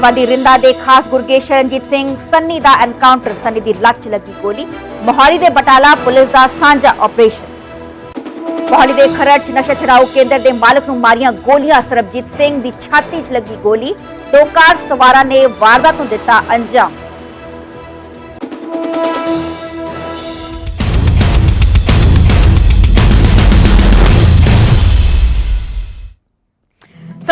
ਵਾਦੀ ਰਿੰਦਾ ਦੇ ਖਾਸ ਗੁਰਗੇ ਸ਼ਰਨਜੀਤ ਸਿੰਘ, ਸੰਨੀ ਦਾ ਐਨਕਾਊਂਟਰ ਸੰਨੀ ਦੀ ਲੱਤ 'ਚ ਲੱਗੀ ਗੋਲੀ। ਮੋਹਾਲੀ ਦੇ ਬਟਾਲਾ ਪੁਲਿਸ ਦਾ ਸਾਂਝਾ ਆਪਰੇਸ਼ਨ ਮੋਹਾਲੀ ਦੇ ਖਰੜ 'ਚ ਨਸ਼ਾ ਛਡਾਊ ਕੇਂਦਰ ਦੇ ਮਾਲਕ ਨੂੰ ਮਾਰੀਆਂ ਗੋਲੀਆਂ। ਸਰਬਜੀਤ ਸਿੰਘ ਦੀ ਛਾਤੀ 'ਚ ਲੱਗੀ ਗੋਲੀ। ਦੋ ਕਾਰ ਸਵਾਰਾਂ ਨੇ ਵਾਰਦਾਤ ਨੂੰ ਦਿੱਤਾ ਅੰਜਾਮ।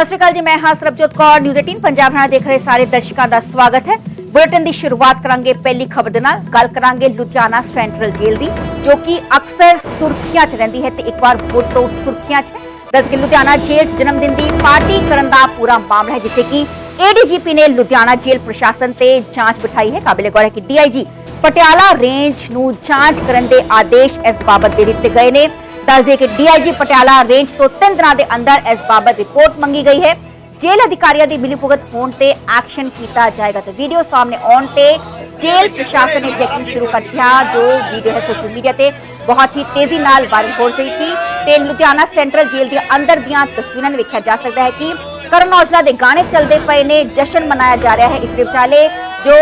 ਸਤਿ ਸ਼੍ਰੀ ਅਕਾਲ ਜੀ, ਮੈਂ ਹਾਂ ਸਰਬਜੋਤ ਕੌਰ ਨਿਊਜ਼ 18 ਪੰਜਾਬ ਨਾਲ ਦੇਖ ਰਹੇ ਸਾਰੇ ਦਰਸ਼ਕਾਂ ਦਾ ਸਵਾਗਤ ਹੈ। ਬੁਲੇਟਿਨ ਦੀ ਸ਼ੁਰੂਆਤ ਕਰਾਂਗੇ ਪਹਿਲੀ ਖਬਰ ਦੇ ਨਾਲ। ਗੱਲ ਕਰਾਂਗੇ ਲੁਧਿਆਣਾ ਸੈਂਟਰਲ ਜੇਲ੍ਹ ਦੀ, ਜੋ ਕਿ ਅਕਸਰ ਸੁਰਖੀਆਂ 'ਚ ਰਹਿੰਦੀ ਹੈ ਤੇ ਇੱਕ ਵਾਰ ਫਿਰ ਤੋਂ ਸੁਰਖੀਆਂ 'ਚ। ਦੱਸ ਕਿ ਲੁਧਿਆਣਾ ਜੇਲ੍ਹ 'ਚ ਜਨਮ ਦਿਨ ਦੀ ਪਾਰਟੀ ਕਰਨ ਦਾ ਪੂਰਾ ਮਾਮਲਾ ਹੈ, ਜਿੱਥੇ ਕਿ ਏਡੀਜੀਪੀ ਨੇ ਲੁਧਿਆਣਾ ਜੇਲ੍ਹ ਪ੍ਰਸ਼ਾਸਨ ਤੇ ਜਾਂਚ ਬਿਠਾਈ ਹੈ। ਕਾਬਿਲੇ ਗੌਰ ਹੈ ਕਿ ਡੀਆਈਜੀ ਪਟਿਆਲਾ ਰੇਂਜ ਨੂੰ ਜਾਂਚ ਕਰਨ ਦੇ ਆਦੇਸ਼ ਇਸ ਬਾਬਤ ਦੇ ਦਿੱਤੇ ਗਏ ਨੇ। ਦੱਸ ਦਈਏ ਕਿ ਡੀਆਈਜੀ ਪਟਿਆਲਾ ਰੇਂਜ ਤੋਂ 3 ਦਿਨਾਂ ਦੇ ਅੰਦਰ ਇਸ ਬਾਬਤ ਰਿਪੋਰਟ ਮੰਗੀ ਗਈ ਹੈ। ਜੇਲ੍ਹ ਅਧਿਕਾਰੀਆਂ ਦੀ ਮਿਲੀਭੁਗਤ ਹੋਣ ਤੇ ਐਕਸ਼ਨ ਕੀਤਾ ਜਾਏਗਾ ਤੇ ਵੀਡੀਓ ਸਾਹਮਣੇ ਆਉਣ ਤੇ ਜੇਲ੍ਹ ਪ੍ਰਸ਼ਾਸਨ ਨੇ ਚੈਕਿੰਗ ਸ਼ੁਰੂ ਕਰ ਦਿੱਤਾ ਜੋ ਵੀਡੀਓ ਹੈ ਸੋਸ਼ਲ ਮੀਡੀਆ ਤੇ ਬਹੁਤ ਹੀ ਤੇਜ਼ੀ ਨਾਲ ਵਾਇਰਲ ਹੋ ਰਹੀ ਸੀ ਤੇ ਲੁਧਿਆਣਾ ਸੈਂਟਰਲ ਜੇਲ੍ਹ ਦੇ ਅੰਦਰ ਦੀਆਂ ਤਸਵੀਰਾਂ ਨੂੰ ਵੇਖਿਆ ਜਾ ਸਕਦਾ ਹੈ ਕਿ ਕਰਨ ਔਜਲਾ ਦੇ ਗਾਣੇ ਚੱਲਦੇ ਪਏ ਨੇ, ਜਸ਼ਨ ਮਨਾਇਆ ਜਾ ਰਿਹਾ ਹੈ। ਇਸ ਦੇ ਵਿਚਾਲੇ ਜੋ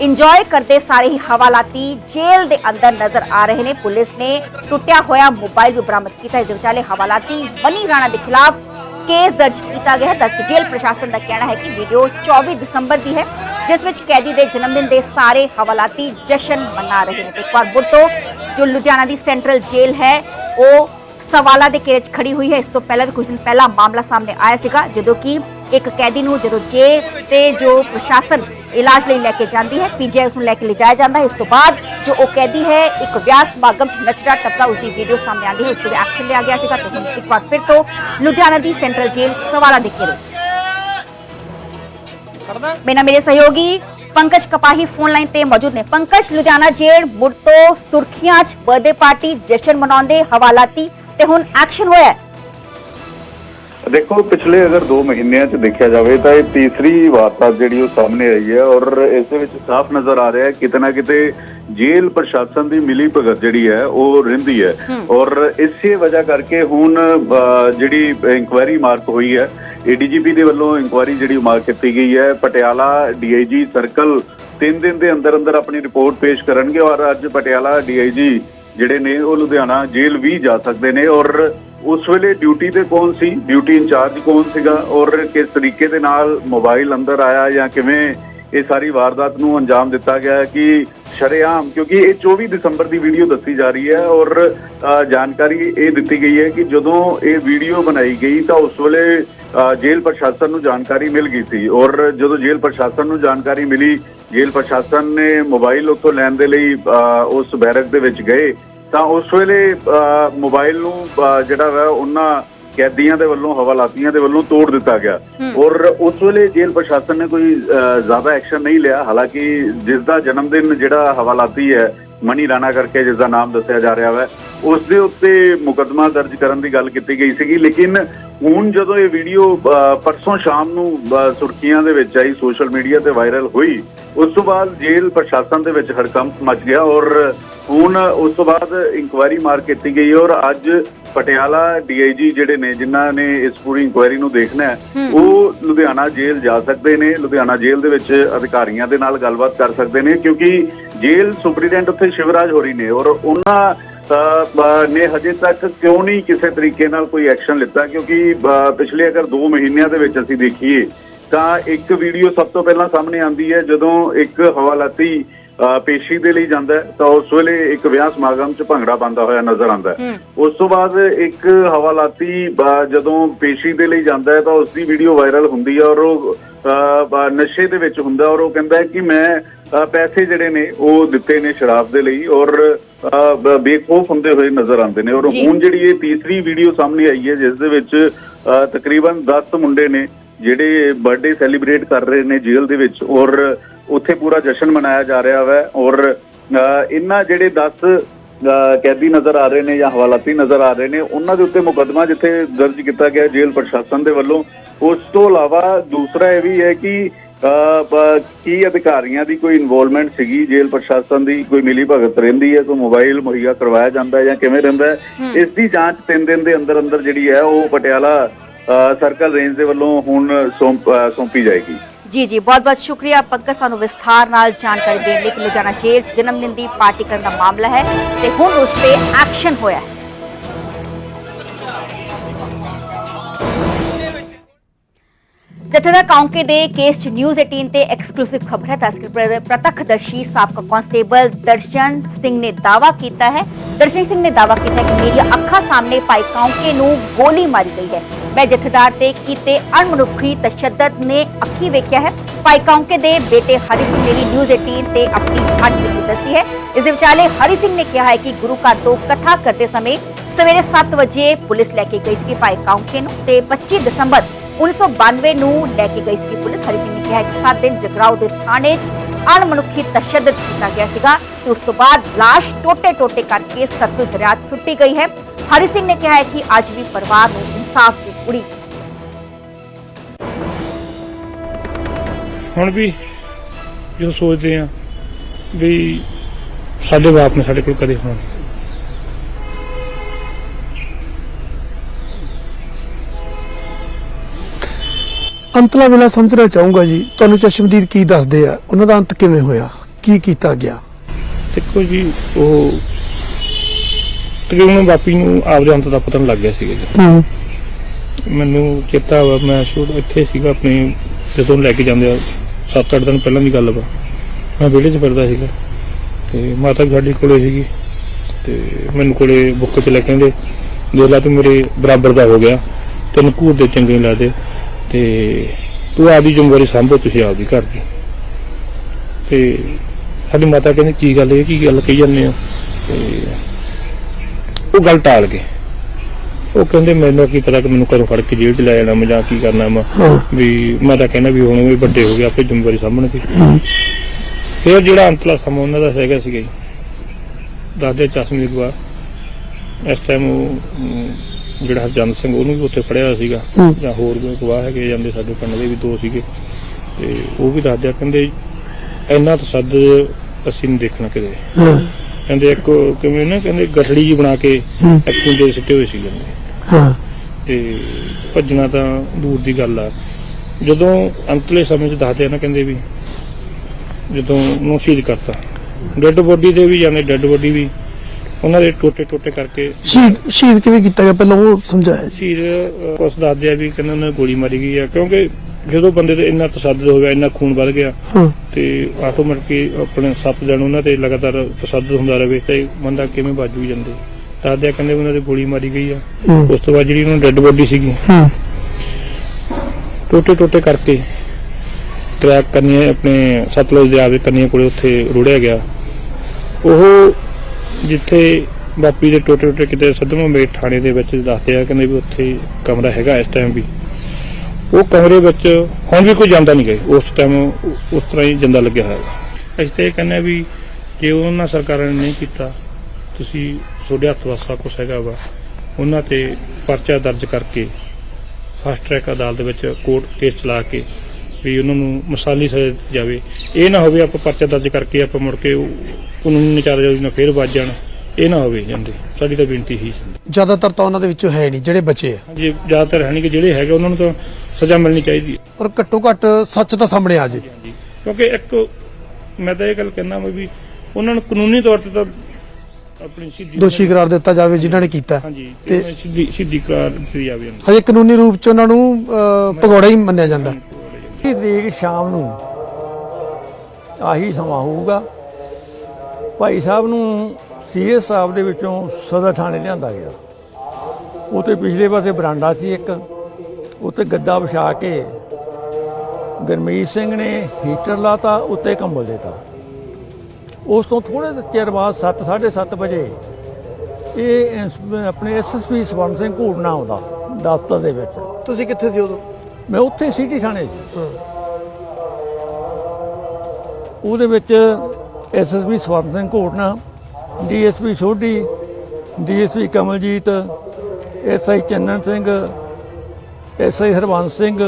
ਇੰਜੋਏ ਕਰਦੇ ਸਾਰੇ ਹੀ ਹਵਾਲਾਤੀ ਜੇਲ੍ਹ ਦੇ ਅੰਦਰ ਨਜ਼ਰ ਆ ਰਹੇ ਨੇ। ਪੁਲਿਸ ਨੇ ਟੁੱਟਿਆ ਹੋਇਆ ਮੋਬਾਈਲ ਵੀ ਬਰਾਮਦ ਕੀਤਾ। ਇਸ ਵਿਚਾਲੇ ਹਵਾਲਾਤੀ ਬਨੀ ਰਾਣਾ ਦੇ ਖਿਲਾਫ ਕੇਸ ਦਰਜ ਕੀਤਾ ਗਿਆ ਹੈ। ਦੱਸ ਜੇਲ੍ਹ ਪ੍ਰਸ਼ਾਸਨ ਦਾ ਕਹਿਣਾ ਹੈ ਕਿ ਵੀਡੀਓ 24 ਦਸੰਬਰ ਦੀ ਹੈ, ਜਿਸ ਵਿੱਚ ਕੈਦੀ ਦੇ ਜਨਮ ਦਿਨ ਦੇ ਸਾਰੇ ਹਵਾਲਾਤੀ ਜਸ਼ਨ ਮਨਾ ਰਹੇ ਨੇ। ਤੇ ਇੱਕ ਵਾਰ ਮੁੜ ਤੋਂ ਜੋ ਲੁਧਿਆਣਾ ਦੀ ਸੈਂਟਰਲ ਜੇਲ੍ਹ ਹੈ, ਉਹ ਸਵਾਲਾਂ ਦੇ ਘੇਰੇ 'ਚ ਖੜੀ ਹੋਈ ਹੈ। ਇਸ ਤੋਂ ਪਹਿਲਾਂ ਵੀ ਕੁਝ ਦਿਨ ਪਹਿਲਾਂ ਮਾਮਲਾ ਸਾਹਮਣੇ ਆਇਆ ਸੀਗਾ, ਜਦੋਂ ਕਿ ਇੱਕ ਕੈਦੀ ਨੂੰ ਜਦੋਂ ਜੇਲ੍ਹ ਤੇ ਜੋ ਪ੍ਰਸ਼ਾਸਨ ਇਲਾਜ ਲਈ ਲੈ ਕੇ ਜਾਂਦੀ ਹੈ ਪੀਜੀਆਈ ਉਸ ਨੂੰ ਲੈ ਕੇ ਲਿਜਾਇਆ ਜਾਂਦਾ ਹੈ। ਇਸ ਤੋਂ ਬਾਅਦ ਜੋ ਉਹ ਕੈਦੀ ਹੈ ਇੱਕ ਵਿਆਹ ਸਮਾਗਮ 'ਚ ਨੱਚਦਾ ਟੱਪਦਾ ਉਸ ਦੀ ਵੀਡੀਓ ਸਾਹਮਣੇ ਆਉਂਦੀ ਹੈ। ਉਸ ਤੇ ਐਕਸ਼ਨ ਲਿਆ ਗਿਆ ਸੀਗਾ। ਤੇ ਹੁਣ ਇੱਕ ਵਾਰ ਫਿਰ ਤੋਂ ਲੁਧਿਆਣਾ ਦੀ ਸੈਂਟਰਲ ਜੇਲ੍ਹ ਸਵਾਲਾਂ ਦੇ ਘੇਰੇ ਮੇਨਾ ਮੇਰੇ ਸਹਿਯੋਗੀ ਪੰਕਜ ਕਪਾਹੀ ਫੋਨ ਲਾਈਨ ਤੇ ਮੌਜੂਦ ਨੇ। ਪੰਕਜ ਲੁਧਿਆਣਾ ਜੇਲ੍ਹ ਮੁੜ ਤੋਂ ਸੁਰਖੀਆਂ 'ਚ ਬਰਥਡੇ ਪਾਰਟੀ ਜਸ਼ਨ ਮਨਾਉਂਦੇ ਹਵਾਲਾਤੀ ਤੇ ਹੁਣ ਐਕਸ਼ਨ ਹੋਇਆ ਦੇਖੋ ਪਿਛਲੇ ਅਗਰ 2 ਮਹੀਨਿਆਂ ਚ ਦੇਖਿਆ ਜਾਵੇ ਤਾਂ ਇਹ ਤੀਸਰੀ ਵਾਰਦਾਤ ਜਿਹੜੀ ਉਹ ਸਾਹਮਣੇ ਆਈ ਹੈ ਔਰ ਇਸ ਦੇ ਵਿੱਚ ਸਾਫ਼ ਨਜ਼ਰ ਆ ਰਿਹਾ ਹੈ ਕਿਤੇ ਨਾ ਕਿਤੇ ਜੇਲ੍ਹ ਪ੍ਰਸ਼ਾਸਨ ਦੀ ਮਿਲੀ ਭਗਤ ਜਿਹੜੀ ਹੈ ਉਹ ਰਹਿੰਦੀ ਹੈ। ਔਰ ਇਸੇ ਵਜ੍ਹਾ ਕਰਕੇ ਹੁਣ ਜਿਹੜੀ ਇਨਕੁਆਇਰੀ ਮਾਰਕ ਹੋਈ ਹੈ ਏਡੀਜੀਪੀ ਦੇ ਵੱਲੋਂ ਇਨਕੁਆਇਰੀ ਜਿਹੜੀ ਮਾਰਕ ਕੀਤੀ ਗਈ ਹੈ ਪਟਿਆਲਾ ਡੀਆਈਜੀ ਸਰਕਲ 3 ਦਿਨ ਦੇ ਅੰਦਰ ਅੰਦਰ ਆਪਣੀ ਰਿਪੋਰਟ ਪੇਸ਼ ਕਰਨਗੇ ਔਰ ਅੱਜ ਪਟਿਆਲਾ ਡੀਆਈਜੀ ਜਿਹੜੇ ਨੇ ਉਹ ਲੁਧਿਆਣਾ ਜੇਲ੍ਹ ਵੀ ਜਾ ਸਕਦੇ ਨੇ ਔਰ ਉਸ ਵੇਲੇ ਡਿਊਟੀ ਤੇ ਕੌਣ ਸੀ? ਡਿਊਟੀ ਇੰਚਾਰਜ ਕੌਣ ਸੀਗਾ? ਔਰ ਕਿਸ ਤਰੀਕੇ ਦੇ ਨਾਲ ਮੋਬਾਈਲ ਅੰਦਰ ਆਇਆ ਜਾਂ ਕਿਵੇਂ ਇਹ ਸਾਰੀ ਵਾਰਦਾਤ ਨੂੰ ਅੰਜਾਮ ਦਿੱਤਾ ਗਿਆ ਕਿ ਸ਼ਰੇਆਮ? ਕਿਉਂਕਿ ਇਹ 24 ਦਸੰਬਰ ਦੀ ਵੀਡੀਓ ਦੱਸੀ ਜਾ ਰਹੀ ਹੈ ਔਰ ਜਾਣਕਾਰੀ ਇਹ ਦਿੱਤੀ ਗਈ ਹੈ ਕਿ ਜਦੋਂ ਇਹ ਵੀਡੀਓ ਬਣਾਈ ਗਈ ਤਾਂ ਉਸ ਵੇਲੇ ਅ, ਜੇਲ੍ਹ ਪ੍ਰਸ਼ਾਸਨ ਨੂੰ ਜਾਣਕਾਰੀ ਮਿਲ ਗਈ ਸੀ। ਔਰ ਜਦੋਂ ਜੇਲ੍ਹ ਪ੍ਰਸ਼ਾਸਨ ਨੂੰ ਜਾਣਕਾਰੀ ਮਿਲੀ ਜੇਲ੍ਹ ਪ੍ਰਸ਼ਾਸਨ ਨੇ ਮੋਬਾਈਲ ਉੱਥੋਂ ਲੈਣ ਦੇ ਲਈ ਅ, ਉਸ ਬੈਰਕ ਦੇ ਵਿੱਚ ਗਏ। ਤਾਂ ਉਸ ਵੇਲੇ ਮੋਬਾਈਲ ਨੂੰ ਜਿਹੜਾ ਵਾ ਉਹਨਾਂ ਕੈਦੀਆਂ ਦੇ ਵੱਲੋਂ ਹਵਾਲਾਤੀਆਂ ਦੇ ਵੱਲੋਂ ਤੋੜ ਦਿੱਤਾ ਗਿਆ। ਔਰ ਉਸ ਵੇਲੇ ਜੇਲ੍ਹ ਪ੍ਰਸ਼ਾਸਨ ਨੇ ਕੋਈ ਜ਼ਿਆਦਾ ਐਕਸ਼ਨ ਨਹੀਂ ਲਿਆ। ਹਾਲਾਂਕਿ ਜਿਸ ਦਾ ਜਨਮ ਦਿਨ ਜਿਹੜਾ ਹਵਾਲਾਤੀ ਹੈ ਮਨੀ ਰਾਣਾ ਕਰਕੇ ਜਿਸ ਦਾ ਨਾਮ ਦੱਸਿਆ ਜਾ ਰਿਹਾ ਹੈ ਉਸ ਦੇ ਉੱਤੇ ਮੁਕੱਦਮਾ ਦਰਜ ਕਰਨ ਦੀ ਗੱਲ ਕੀਤੀ ਗਈ ਸੀਗੀ। ਲੇਕਿਨ ਹੁਣ ਜਦੋਂ ਇਹ ਵੀਡੀਓ ਪਰਸੋਂ ਸ਼ਾਮ ਨੂੰ ਸੁਰਖੀਆਂ ਦੇ ਵਿੱਚ ਆਈ ਸੋਸ਼ਲ ਮੀਡੀਆ ਤੇ ਵਾਇਰਲ ਹੋਈ ਉਸ ਤੋਂ ਬਾਅਦ ਜੇਲ੍ਹ ਪ੍ਰਸ਼ਾਸਨ ਦੇ ਵਿੱਚ ਹੜਕੰਪ ਮਚ ਗਿਆ ਔਰ ਹੁਣ ਉਸ ਤੋਂ ਬਾਅਦ ਇਨਕੁਆਇਰੀ ਮਾਰ ਕੀਤੀ ਗਈ ਔਰ ਅੱਜ ਪਟਿਆਲਾ ਡੀਆਈਜੀ ਜਿਹੜੇ ਨੇ ਜਿਨ੍ਹਾਂ ਨੇ ਇਸ ਪੂਰੀ ਇਨਕੁਆਇਰੀ ਨੂੰ ਦੇਖਣਾ ਹੈ। ਉਹ ਲੁਧਿਆਣਾ ਜੇਲ੍ਹ ਜਾ ਸਕਦੇ ਨੇ ਲੁਧਿਆਣਾ ਜੇਲ੍ਹ ਦੇ ਵਿੱਚ ਅਧਿਕਾਰੀਆਂ ਦੇ ਨਾਲ ਗੱਲਬਾਤ ਕਰ ਸਕਦੇ ਨੇ ਕਿਉਂਕਿ ਜੇਲ੍ਹ ਸੁਪਰੀਡੈਂਟ ਉੱਥੇ ਸ਼ਿਵਰਾਜ ਹੋਰੀ ਨੇ ਔਰ ਉਹਨਾਂ ਬ- ਨੇ ਹਜੇ ਤੱਕ ਕਿਉਂ ਨਹੀਂ ਕਿਸੇ ਤਰੀਕੇ ਨਾਲ ਕੋਈ ਐਕਸ਼ਨ ਲਿੱਤਾ? ਕਿਉਂਕਿ ਪਿਛਲੇ ਅਗਰ 2 ਮਹੀਨਿਆਂ ਦੇ ਵਿੱਚ ਅਸੀਂ ਦੇਖੀਏ ਤਾਂ ਇੱਕ ਵੀਡੀਓ ਸਭ ਤੋਂ ਪਹਿਲਾਂ ਸਾਹਮਣੇ ਆਂਦੀ ਹੈ ਜਦੋਂ ਇੱਕ ਹਵਾਲਾਤੀ ਪੇਸ਼ੀ ਦੇ ਲਈ ਜਾਂਦਾ ਤਾਂ ਉਸ ਵੇਲੇ ਇੱਕ ਵਿਆਹ ਸਮਾਗਮ 'ਚ ਭੰਗੜਾ ਪਾਉਂਦਾ ਹੋਇਆ ਨਜ਼ਰ ਆਉਂਦਾ ਉਸ ਤੋਂ ਬਾਅਦ ਇੱਕ ਹਵਾਲਾਤੀ ਜਦੋਂ ਪੇਸ਼ੀ ਦੇ ਲਈ ਜਾਂਦਾ ਹੈ ਤਾਂ ਉਸ ਦੀ ਵੀਡੀਓ ਵਾਇਰਲ ਹੁੰਦੀ ਹੈ ਔਰ ਉਹ ਨਸ਼ੇ ਦੇ ਵਿੱਚ ਹੁੰਦਾ ਔਰ ਉਹ ਕਹਿੰਦਾ ਕਿ ਮੈਂ ਪੈਸੇ ਜਿਹੜੇ ਨੇ ਉਹ ਦਿੱਤੇ ਨੇ ਸ਼ਰਾਬ ਦੇ ਲਈ ਔਰ ਬੇਖੌਫ ਹੁੰਦੇ ਹੋਏ ਨਜ਼ਰ ਆਉਂਦੇ ਨੇ। ਔਰ। ਹੁਣ ਜਿਹੜੀ ਇਹ ਤੀਸਰੀ ਵੀਡੀਓ ਸਾਹਮਣੇ ਆਈ ਹੈ ਜਿਸ ਦੇ ਵਿੱਚ ਤਕਰੀਬਨ 10 ਮੁੰਡੇ ਨੇ ਜਿਹੜੇ ਬਰਥਡੇ ਸੈਲੀਬ੍ਰੇਟ ਕਰ ਰਹੇ ਨੇ ਜੇਲ੍ਹ ਦੇ ਵਿੱਚ। ਔਰ ਉੱਥੇ ਪੂਰਾ ਜਸ਼ਨ ਮਨਾਇਆ ਜਾ ਰਿਹਾ ਹੈ ਔਰ ਇਹਨਾਂ ਜਿਹੜੇ 10 ਅ, ਕੈਦੀ ਨਜ਼ਰ ਆ ਰਹੇ ਨੇ ਜਾਂ ਹਵਾਲਾਤੀ ਨਜ਼ਰ ਆ ਰਹੇ ਨੇ ਉਹਨਾਂ ਦੇ ਉੱਤੇ ਮੁਕੱਦਮਾ ਜਿੱਥੇ ਦਰਜ ਕੀਤਾ ਗਿਆ ਜੇਲ੍ਹ ਪ੍ਰਸ਼ਾਸਨ ਦੇ ਵੱਲੋਂ। ਉਸ ਤੋਂ ਇਲਾਵਾ ਦੂਸਰਾ ਇਹ ਵੀ ਹੈ ਕਿ ਕੀ ਅਧਿਕਾਰੀਆਂ ਦੀ ਕੋਈ ਇਨਵੋਲਵਮੈਂਟ ਸੀਗੀ? ਜੇਲ੍ਹ ਪ੍ਰਸ਼ਾਸਨ ਦੀ ਕੋਈ ਮਿਲੀ ਭਗਤ ਰਹਿੰਦੀ ਹੈ? ਕੋਈ ਮੋਬਾਈਲ ਮੁਹੱਈਆ ਕਰਵਾਇਆ ਜਾਂਦਾ ਜਾਂ ਕਿਵੇਂ ਰਹਿੰਦਾ ਇਸ ਦੀ ਜਾਂਚ 3 ਦਿਨ ਦੇ ਅੰਦਰ ਅੰਦਰ ਜਿਹੜੀ ਹੈ ਉਹ ਪਟਿਆਲਾ ਸਰਕਲ ਰੇਂਜ ਦੇ ਵੱਲੋਂ ਹੁਣ ਸੌਂਪ- ਜਾਏਗੀ। ਜੀ ਜੀ ਬਹੁਤ ਬਹੁਤ ਸ਼ੁਕਰੀਆ ਪੰਕਜ ਸਾਨੂੰ ਵਿਸਥਾਰ ਨਾਲ ਜਾਣਕਾਰੀ ਦੇਣ ਲਈ ਲੁਧਿਆਣਾ ਜੇਲ੍ਹ ਜਨਮ ਦਿਨ ਦੀ ਪਾਰਟੀ ਕਰਨ ਦਾ ਮਾਮਲਾ ਹੈ ਤੇ ਹੁਣ ਉਸ ਤੇ ਐਕਸ਼ਨ ਹੋਇਆ ਹੈ। ਜਥੇਦਾਰ ਕਾਉਂਕੇ ਦੇ ਕੇਸ 'ਚ ਨਿਊਜ਼ 18 ਤੇ ਐਕਸਕਲੂਸਿਵ ਖਬਰ ਹੈ। ਦਸਕਰ ਪ੍ਰਤੱਖਦਰਸ਼ੀ ਸਾਬਕਾ ਕਾਂਸਟੇਬਲ ਦਰਸ਼ਨ ਸਿੰਘ ਨੇ ਦਾਵਾ ਕੀਤਾ ਹੈ। ਦਰਸ਼ਨ ਸਿੰਘ ਨੇ ਦਾਵਾ ਕੀਤਾ ਕਿ ਮੇਰੀਆਂ ਅੱਖਾਂ ਸਾਹਮਣੇ ਭਾਈ ਕਾਉਂਕੇ ਨੂੰ ਗੋਲੀ ਮਾਰੀ ਗਈ ਹੈ। ਮੈਂ ਜਥੇਦਾਰ ਤੇ ਕੀਤੇ ਅਣਮਨੁੱਖੀ ਤਸ਼ੱਦਦ ਨੇ ਅੱਖੀ ਵੇਖਿਆ ਹੈ। ਭਾਈ ਕਾਉਂਕੇ ਦੇ ਬੇਟੇ ਹਰੀ ਸਿੰਘ ਨੇ ਵੀ ਨਿਊਜ਼ 18 ਤੇ ਆਪਣੀ ਹੱਡ ਬੀਤੀ ਦੱਸੀ ਹੈ। ਇਸ ਦੇ ਵਿਚਾਲੇ ਹਰੀ ਸਿੰਘ ਨੇ ਕਿਹਾ ਹੈ ਕਿ ਗੁਰੂ ਘਰ ਤੋਂ ਕਥਾ ਕਰਦੇ ਸਮੇਂ ਸਵੇਰੇ 7 ਵਜੇ ਪੁਲਿਸ ਲੈ ਕੇ ਗਈ ਸੀ ਭਾਈ ਕਾਉਂਕੇ ਨੂੰ ਤੇ 25 ਦਸੰਬਰ 1992 ਨੂੰ ਲੈ ਕੇ ਗਈ ਸੀ ਪੁਲਿਸ ਹਰੀ ਸਿੰਘ ਨੇ ਕਿਹਾ ਕਿ 7 ਦਿਨ ਜਗਰਾਉ ਦੇ ਥਾਣੇ 'ਚ ਅਣਮਨੁੱਖੀ ਤਸ਼ੱਦਦ ਕੀਤਾ ਗਿਆ ਸੀਗਾ ਤੇ ਉਸ ਤੋਂ ਬਾਅਦ ਲਾਸ਼ ਟੋਟੇ-ਟੋਟੇ ਕਰਕੇ ਸਤਲੁਜ ਦਰਿਆ 'ਚ ਸੁੱਟੀ ਗਈ ਹੈ ਹਰੀ ਸਿੰਘ ਨੇ ਕਿਹਾ ਹੈ ਕਿ ਅੱਜ ਵੀ ਪਰਿਵਾਰ ਨੂੰ ਇਨਸਾਫ ਦੀ ਉਡੀਕ ਹੁਣ ਵੀ ਜਦੋਂ ਸੋਚਦੇ ਆ ਵੀ ਸਾਡੇ ਬਾਪ ਨੇ ਸਾਡੇ ਕੋਲ ਕਦੇ ਹੋਣਾ ਅੰਤਲਾ ਵੇਲਾ ਸਮਝਣਾ ਚਾਹੂੰਗਾ ਜੀ। ਤੁਹਾਨੂੰ ਚਸ਼ਮਦੀਦ ਕੀ ਦੱਸਦੇ ਆ? ਉਹਨਾਂ ਦਾ ਅੰਤ ਕਿਵੇਂ ਹੋਇਆ? ਕੀ ਕੀਤਾ ਗਿਆ? ਦੇਖੋ ਜੀ ਉਹ ਤਕਰੀਬਨ ਬਾਪੀ ਨੂੰ ਆਪਦੇ ਅੰਤ ਦਾ ਪਤਾ ਨਹੀਂ ਲੱਗ ਗਿਆ ਸੀਗਾ ਜੀ। ਹੂੰ। ਮੈਨੂੰ ਚੇਤਾ ਵਾ ਮੈਂ ਸ਼ੁਰੂ ਇੱਥੇ ਸੀਗਾ ਆਪਣੇ ਜਦੋਂ ਲੈ ਕੇ ਜਾਂਦੇ ਆ 7-8 ਦਿਨ ਪਹਿਲਾਂ ਦੀ ਗੱਲ ਵਾ। ਮੈਂ ਵਿਹੜੇ 'ਚ ਫਿਰਦਾ ਸੀਗਾ। ਤੇ ਮਾਤਾ ਵੀ ਸਾਡੀ ਕੋਲੇ ਸੀਗੀ। ਤੇ ਮੈਨੂੰ ਕੋਲੇ ਬੁੱਕ 'ਚ ਲੈ ਕੇ ਕਹਿੰਦੇ ਦੇਖ ਲਾ ਤੂੰ ਮੇਰੇ ਬਰਾਬਰ ਦਾ ਹੋ ਗਿਆ। ਤੈਨੂੰ ਘੂਰ ਦੇ ਚੰਗੇ ਲੱਗਦੇ। ਤੇ ਤੂੰ ਆਪਦੀ ਜ਼ਿੰਮੇਵਾਰੀ ਸੰਭੋ ਤੁਸੀਂ ਆਪਦੀ ਘਰ ਦੀ। ਤੇ ਸਾਡੀ ਮਾਤਾ ਕਹਿੰਦੀ ਕੀ ਗੱਲ ਇਹ ਕੀ ਗੱਲ ਕਹੀ ਜਾਂਦੇ ਹੋ? ਤੇ ਉਹ ਗੱਲ ਟਾਲ ਗਏ। ਉਹ ਕਹਿੰਦੇ ਮੈਨੂੰ ਕੀ ਪਤਾ ਕਿ ਮੈਨੂੰ ਕਦੋਂ ਫੜ ਕੇ ਜੇਲ੍ਹ ਚ ਲੈ ਜਾਣਾ ਮੈਂ ਜਾਂ ਕੀ ਕਰਨਾ ਮੈਂ ਵੀ ਮੈਂ ਤਾਂ ਕਹਿੰਦਾ ਵੀ ਹੁਣ ਵੀ ਵੱਡੇ ਹੋ ਗਏ ਆਪੇ ਜ਼ਿੰਮੇਵਾਰੀ ਸਾਹਮਣੇ ਫਿਰ ਜਿਹੜਾ ਅੰਤਲਾ ਸਮਾਂ ਉਹਨਾਂ ਦਾ ਹੈਗਾ ਸੀਗਾ ਜੀ। ਦਾਦੇ ਚਸ਼ਮੇ ਗਵਾ ਇਸ ਟਾਈਮ ਉਹ ਜਿਹੜਾ ਹਰਜੰਦ ਸਿੰਘ ਉਹਨੂੰ ਵੀ ਉੱਥੇ ਫੜਿਆ ਹੋਇਆ ਸੀਗਾ ਹੂੰ। ਜਾਂ ਹੋਰ ਕੋਈ ਗਵਾਹ ਹੈਗੇ ਜਾਂਦੇ ਸਾਡੇ ਪਿੰਡ ਦੇ ਵੀ ਦੋ ਸੀਗੇ। ਤੇ ਉਹ ਵੀ ਦੱਸਦੇ ਆ ਕਹਿੰਦੇ ਇੰਨਾ ਤਸੱਦ ਅਸੀਂ ਨਹੀਂ ਦੇਖਣਾ ਕਿਤੇ। ਹਾਂ। ਕਹਿੰਦੇ ਇੱਕ ਕਿਵੇਂ ਨਾ ਕਹਿੰਦੇ ਗਠੜੀ ਜੀ ਬਣਾ ਕੇ ਹੂੰ। ਇੱਕ ਕੁੰਡੇ ਸਿੱਟੇ ਹੋਏ ਸੀ ਕਹਿੰਦੇ। ਹਾਂ। ਤੇ ਭੱਜਣਾ ਤਾਂ ਦੂਰ ਦੀ ਗੱਲ ਆ। ਜਦੋਂ ਅੰਤਲੇ ਸਮੇਂ 'ਚ ਦੱਸਦੇ ਆ ਨਾ ਕਹਿੰਦੇ ਵੀ ਜਦੋਂ ਸ਼ਹੀਦ ਕਰਤਾ। ਡੈੱਡ ਬੋਡੀ ਦੇ ਵੀ ਜਾਂਦੇ ਡੈੱਡ ਬੋਡੀ ਵੀ। ਉਹਨਾਂ ਦੇ ਟੋਟੇ ਟੋਟੇ ਕਰਕੇ ਸ਼ਹੀਦ ਸ਼ਹੀਦ ਕਿਵੇਂ ਕੀਤਾ ਗਿਆ? ਪਹਿਲਾਂ ਉਹ ਸਮਝਾਇਆ ਜੀ। ਉਸ ਦੱਸਦੇ ਆ ਵੀ ਕਹਿੰਦੇ ਉਹਨਾਂ ਨੂੰ ਗੋਲੀ ਮਾਰੀ ਗਈ ਆ। ਕਿਉਂਕਿ ਜਦੋਂ ਬੰਦੇ ਤੇ ਇੰਨਾ ਤਸੱਦਦ ਹੋ ਗਿਆ ਇੰਨਾ ਖੂਨ ਵੱਧ ਗਿਆ ਹਾਂ। ਤੇ ਆਟੋਮੈਟਿਕ ਆਪਣੇ ਸੱਤ ਦਿਨ ਉਹਨਾਂ ਤੇ ਲਗਾਤਾਰ ਤਸੱਦਦ ਹੁੰਦਾ ਰਹੇ ਤੇ ਬੰਦਾ ਕਿਵੇਂ ਵੀ ਜਾਂਦੇ। ਦੱਸਦੇ ਆ ਕਹਿੰਦੇ ਉਹਨਾਂ ਦੇ ਗੋਲੀ ਮਾਰੀ ਗਈ ਆ। ਹੂੰ। ਉਸ ਤੋਂ ਬਾਅਦ ਜਿਹੜੀ ਉਹਨਾਂ ਡੈੱਡ ਬੋਡੀ ਸੀਗੀ ਹੂੰ। ਟੋਟੇ ਟੋਟੇ ਕਰਕੇ ਟਰੈਕ ਕਰਨੀਆਂ ਆਪਣੇ ਸਤਲੁਜ ਦੇ ਆਵੇ ਕਰਨੀਆਂ ਕੋਲੇ ਉੱਥੇ ਰੁੜਿਆ ਗਿਆ। ਉਹ ਜਿੱਥੇ ਬਾਪੀ ਦੇ ਟੋਟੇ ਟੋਟੇ ਕਿਤੇ ਸਦਮਾ ਮੇਟ ਥਾਣੇ ਦੇ ਵਿੱਚ ਦੱਸਦੇ ਆ, ਕਹਿੰਦੇ ਵੀ ਉੱਥੇ ਕਮਰਾ ਹੈਗਾ ਇਸ ਟਾਈਮ ਵੀ। ਉਹ ਕਮਰੇ ਵਿੱਚ ਹੁਣ ਵੀ ਕੋਈ ਜਾਂਦਾ ਨਹੀਂ ਗਏ ਉਸ ਟਾਈਮ ਉਸ ਤਰ੍ਹਾਂ ਹੀ ਜਿੰਦਾ ਲੱਗਿਆ ਹੋਇਆ ਵਾ। ਅਸੀਂ ਤੇ ਇਹ ਕਹਿੰਦੇ ਆ ਵੀ ਜੇ ਉਹਨਾਂ ਸਰਕਾਰਾਂ ਨੇ ਨਹੀਂ ਕੀਤਾ, ਤੁਸੀਂ ਤੁਹਾਡੇ ਹੱਥ ਵਾਸਾ ਕੁਛ ਹੈਗਾ ਵਾ। ਉਹਨਾਂ ਤੇ ਪਰਚਾ ਦਰਜ ਕਰਕੇ ਫਾਸਟ ਟਰੈਕ ਅਦਾਲਤ ਵਿੱਚ ਕੋਰਟ ਕੇਸ ਚਲਾ ਕੇ ਵੀ ਉਹਨਾਂ ਨੂੰ ਮਸਾਲੀ ਸਜ਼ਾ ਦਿੱਤੀ ਜਾਵੇ। ਇਹ ਨਾ ਹੋਵੇ ਆਪਾਂ ਪਰਚਾ ਦਰਜ ਕਰਕੇ ਆਪਾਂ ਮੁੜ ਕੇ ਕਾਨੂੰਨੀ ਨਿਚਾਰਜ ਨਾਲ ਫੇਰ ਵੱਜ ਜਾਣ। ਇਹ ਨਾ ਹੋਵੇ ਜਾਂਦੇ। ਸਾਡੀ ਤਾਂ ਬੇਨਤੀ ਹੀ। ਜ਼ਿਆਦਾਤਰ ਤਾਂ ਉਹਨਾਂ ਦੇ ਵਿੱਚੋਂ ਹੈ ਨਹੀਂ ਜਿਹੜੇ ਬਚੇ ਆ। ਜੇ ਜ਼ਿਆਦਾਤਰ ਹੈ ਨਹੀਂ ਕਿ ਜਿਹੜੇ ਹੈਗੇ ਉਹਨਾਂ ਨੂੰ ਤਾਂ ਸਜ਼ਾ ਮਿਲਣੀ ਚਾਹੀਦੀ ਹੈ। ਪਰ ਘੱਟੋ ਘੱਟ ਸੱਚ ਤਾਂ ਸਾਹਮਣੇ ਆ ਜੇ। ਹਾਂਜੀ ਕਿਉਂਕਿ ਇੱਕ ਮੈਂ ਤਾਂ ਇਹ ਗੱਲ ਕਹਿਣਾ ਵੀ ਉਹਨਾਂ ਨੂੰ ਕਾਨੂੰਨੀ ਤੌਰ ਤੇ ਤਾਂ ਆਪਣੀ ਸਿੱਧੀ ਦੋਸ਼ੀ ਕਰਾਰ ਦਿੱਤਾ ਜਾਵੇ ਜਿਨ੍ਹਾਂ ਨੇ ਕੀਤਾ। ਹਾਂਜੀ ਤੇ ਸਿੱਧੀ ਸਿੱਧੀ ਕਰਾਰ ਦਿੱਤੀ ਜਾਵੇ ਹਜੇ ਕਾਨੂੰਨੀ ਰੂਪ ਚ ਉਹਨਾਂ ਨੂੰ ਭਗੌੜਾ ਹੀ ਮੰਨਿਆ ਜਾਂਦਾ। ਨੂੰ। ਤਰੀਕ ਸ਼ਾਮ ਨੂੰ ਆਹੀ ਸਮਾਂ ਹੋਊਗਾ। ਭਾਈ ਸਾਹਿਬ ਨੂੰ ਸੀਐਸ ਸਾਹਿਬ ਦੇ ਵਿੱਚੋਂ ਸਦਰ ਥਾਣੇ ਲਿਆਂਦਾ ਗਿਆ। ਉਤੇ ਪਿਛਲੇ ਪਾਸੇ ਬਰਾਂਡਾ ਸੀ ਇੱਕ। ਉੱਤੇ ਗੱਦਾ ਵਿਛਾ ਕੇ ਗਰਮੀਤ ਸਿੰਘ ਨੇ ਹੀਟਰ ਲਾਤਾ, ਉੱਤੇ ਕੰਬਲ ਦਿੱਤਾ। ਉਸ ਤੋਂ ਥੋੜੇ ਚਿਰ ਬਾਅਦ 7 7:30 ਵਜੇ ਇਹ ਇੰਸ- ਆਪਣੇ ਐਸਐਸਪੀ ਸਵਰਨ ਸਿੰਘ ਘੂੜਨਾ ਆਉਂਦਾ, ਦਫ਼ਤਰ ਦੇ ਵਿੱਚ। ਤੁਸੀਂ ਕਿੱਥੇ ਸੀ ਉਦੋਂ? ਮੈਂ ਉੱਥੇ ਸਿਟੀ ਥਾਣੇ ਸੀ। ਉਹਦੇ ਵਿੱਚ SSP Swaran Singh Ghotna DSP Sodhi DSP Kamaljit SI Channan Singh SI Harvans Singh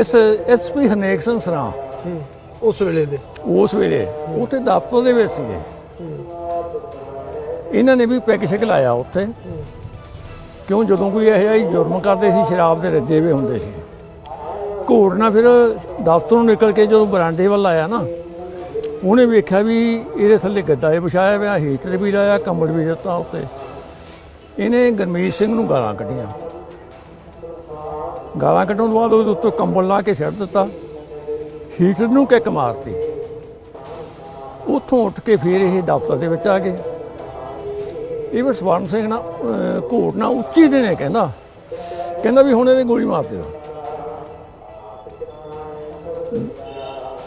S SP Harnek Singh Sra. ਉਸ ਵੇਲੇ ਦੇ। ਉਸ ਵੇਲੇ ਉੱਥੇ ਦਫ਼ਤਰ ਦੇ ਵਿੱਚ ਸੀਗੇ। ਇਹਨਾਂ ਨੇ ਵੀ ਪੈਕ ਸ਼ਿਕ ਲਾਇਆ ਉੱਥੇ। ਕਿਉਂ? ਜਦੋਂ ਕੋਈ ਇਹੋ ਜਿਹੀ ਜੁਰਮ ਕਰਦੇ ਸੀ, ਸ਼ਰਾਬ ਦੇ ਰੱਜੇ ਵੀ ਹੁੰਦੇ ਸੀ। ਘੋੜਨਾ ਫਿਰ ਦਫ਼ਤਰ ਨੂੰ ਨਿਕਲ ਕੇ ਜਦੋਂ ਬਰਾਂਡੇ ਵੱਲ ਆਇਆ ਨਾ, ਉਹਨੇ ਵੇਖਿਆ ਵੀ ਇਹਦੇ ਥੱਲੇ ਗੱਦਾ ਇਹ ਵਿਛਾਇਆ ਹੋਇਆ, ਹੀਟਰ ਵੀ ਲਾਇਆ, ਕੰਬਲ ਵੀ ਦਿੱਤਾ ਉੱਤੇ। ਇਹਨੇ ਗਰਮੀਤ ਸਿੰਘ ਨੂੰ ਗਾਲਾਂ ਕੱਢੀਆਂ। ਗਾਲਾਂ ਕੱਢਣ ਤੋਂ ਬਾਅਦ ਉਹਦੇ ਉੱਤੇ ਕੰਬਲ ਲਾ ਕੇ ਛੱਡ ਦਿੱਤਾ। ਹੀਟਰ ਨੂੰ ਕਿੱਕ ਮਾਰਤੀ। ਉੱਥੋਂ ਉੱਠ ਕੇ ਫਿਰ ਇਹ ਦਫ਼ਤਰ ਦੇ ਵਿੱਚ ਆ ਗਏ। ਇਹ ਵੀ ਸਵਰਨ ਸਿੰਘ ਨਾ ਅਹ, ਘੋੜ ਨਾ ਉੱਚੀ ਦੇ ਨੇ ਕਹਿੰਦਾ। ਕਹਿੰਦਾ ਵੀ ਹੁਣ ਇਹਦੇ ਗੋਲੀ ਮਾਰ ਦਿਓ।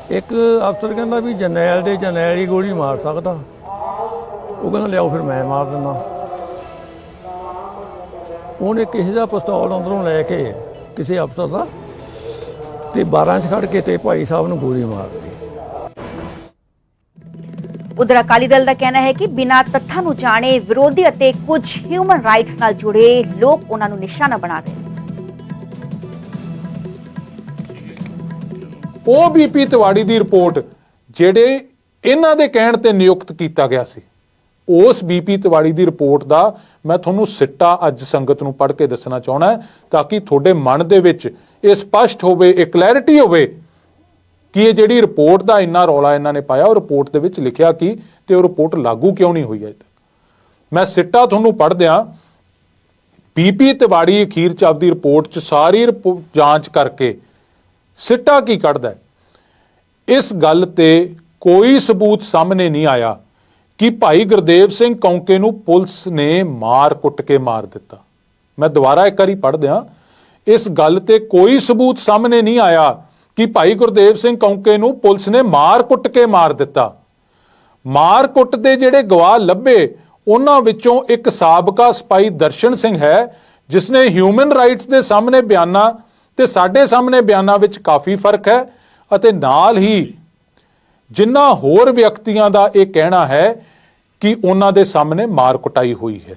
ਇੱਕ ਅਫਸਰ ਕਹਿੰਦਾ ਵੀ ਜਰਨੈਲ ਦੇ ਜਰਨੈਲ ਹੀ ਗੋਲੀ ਮਾਰ ਸਕਦਾ। ਉਹ ਕਹਿੰਦਾ ਲਿਆਓ ਫਿਰ ਮੈਂ ਮਾਰ ਦਿੰਦਾ। ਉਹਨੇ ਕਿਸੇ ਦਾ ਪਿਸਤੌਲ ਅੰਦਰੋਂ ਲੈ ਕੇ ਕਿਸੇ ਅਫਸਰ ਦਾ ਤੇ 12 ਚ ਖੜ ਕੇ ਤੇ ਭਾਈ ਸਾਹਿਬ ਨੂੰ ਗੋਲੀ ਮਾਰ ਉਧਰ ਅਕਾਲੀ ਦਲ ਦਾ ਕਹਿਣਾ ਹੈ ਕਿ ਬਿਨਾਂ ਤੱਥਾਂ ਨੂੰ ਜਾਣੇ, ਵਿਰੋਧੀ ਅਤੇ ਕੁਝ ਹਿਊਮਨ ਰਾਈਟਸ ਨਾਲ ਜੁੜੇ ਲੋਕ ਉਹਨਾਂ ਨੂੰ ਨਿਸ਼ਾਨਾ ਬਣਾ ਰਹੇ ਨੇ। ਉਹ ਬੀਪੀ ਤਿਵਾੜੀ ਦੀ ਰਿਪੋਰਟ, ਜਿਹੜੇ ਇਹਨਾਂ ਦੇ ਕਹਿਣ ਤੇ ਨਿਯੁਕਤ ਕੀਤਾ ਗਿਆ ਸੀ। ਉਸ ਬੀਪੀ ਤਿਵਾੜੀ ਦੀ ਰਿਪੋਰਟ ਦਾ ਮੈਂ ਤੁਹਾਨੂੰ ਸਿੱਟਾ ਅੱਜ ਸੰਗਤ ਨੂੰ ਪੜ੍ਹ ਕੇ ਦੱਸਣਾ ਚਾਹਣਾ ਤਾਂ ਕਿ ਤੁਹਾਡੇ ਮਨ ਦੇ ਵਿੱਚ ਇਹ ਸਪਸ਼ਟ ਹੋਵੇ, ਇਹ ਕਲੈਰਿਟੀ ਹੋਵੇ ਕਿ ਇਹ ਜਿਹੜੀ ਰਿਪੋਰਟ ਦਾ ਇੰਨਾ ਰੌਲਾ ਇਹਨਾਂ ਨੇ ਪਾਇਆ, ਉਹ ਰਿਪੋਰਟ ਦੇ ਵਿੱਚ ਲਿਖਿਆ ਕੀ ਤੇ ਉਹ ਰਿਪੋਰਟ ਲਾਗੂ ਕਿਉਂ ਨਹੀਂ ਹੋਈ ਅਜੇ ਤੱਕ ਮੈਂ ਸਿੱਟਾ ਤੁਹਾਨੂੰ ਪੜ੍ਹ ਦਿਆਂ ਬੀਪੀ ਤਿਵਾੜੀ ਅਖੀਰ ਚ ਆਪਦੀ ਰਿਪੋਰਟ ਚ ਸਾਰੀ ਰਿਪੋ- ਜਾਂਚ ਕਰਕੇ ਸਿੱਟਾ ਕੀ ਕੱਢਦਾ ਇਸ ਗੱਲ ਤੇ ਕੋਈ ਸਬੂਤ ਸਾਹਮਣੇ ਨਹੀਂ ਆਇਆ ਕਿ ਭਾਈ ਗੁਰਦੇਵ ਸਿੰਘ ਕੌਂਕੇ ਨੂੰ ਪੁਲਿਸ ਨੇ ਮਾਰ ਕੁੱਟ ਕੇ ਮਾਰ ਦਿੱਤਾ। ਮੈਂ ਦੁਬਾਰਾ ਇੱਕ ਵਾਰੀ ਪੜ੍ਹ ਦਿਆਂ ਇਸ ਗੱਲ ਤੇ ਕੋਈ ਸਬੂਤ ਸਾਹਮਣੇ ਨਹੀਂ ਆਇਆ ਕਿ ਭਾਈ ਗੁਰਦੇਵ ਸਿੰਘ ਕੌਂਕੇ ਨੂੰ ਪੁਲਿਸ ਨੇ ਮਾਰ ਕੁੱਟ ਕੇ ਮਾਰ ਦਿੱਤਾ। ਮਾਰ ਕੁੱਟ ਦੇ ਜਿਹੜੇ ਗਵਾਹ ਲੱਭੇ, ਉਹਨਾਂ ਵਿੱਚੋਂ ਇੱਕ ਸਾਬਕਾ ਸਿਪਾਹੀ ਦਰਸ਼ਨ ਸਿੰਘ ਹੈ ਜਿਸ ਨੇ ਹਿਊਮਨ ਰਾਈਟਸ ਦੇ ਸਾਹਮਣੇ ਬਿਆਨਾਂ ਤੇ ਸਾਡੇ ਸਾਹਮਣੇ ਬਿਆਨਾਂ ਵਿੱਚ ਕਾਫੀ ਫ਼ਰਕ ਹੈ ਅਤੇ ਨਾਲ ਹੀ ਜਿਨ੍ਹਾਂ ਹੋਰ ਵਿਅਕਤੀਆਂ ਦਾ ਇਹ ਕਹਿਣਾ ਹੈ ਕਿ ਉਹਨਾਂ ਦੇ ਸਾਹਮਣੇ ਮਾਰ ਕੁਟਾਈ ਹੋਈ ਹੈ।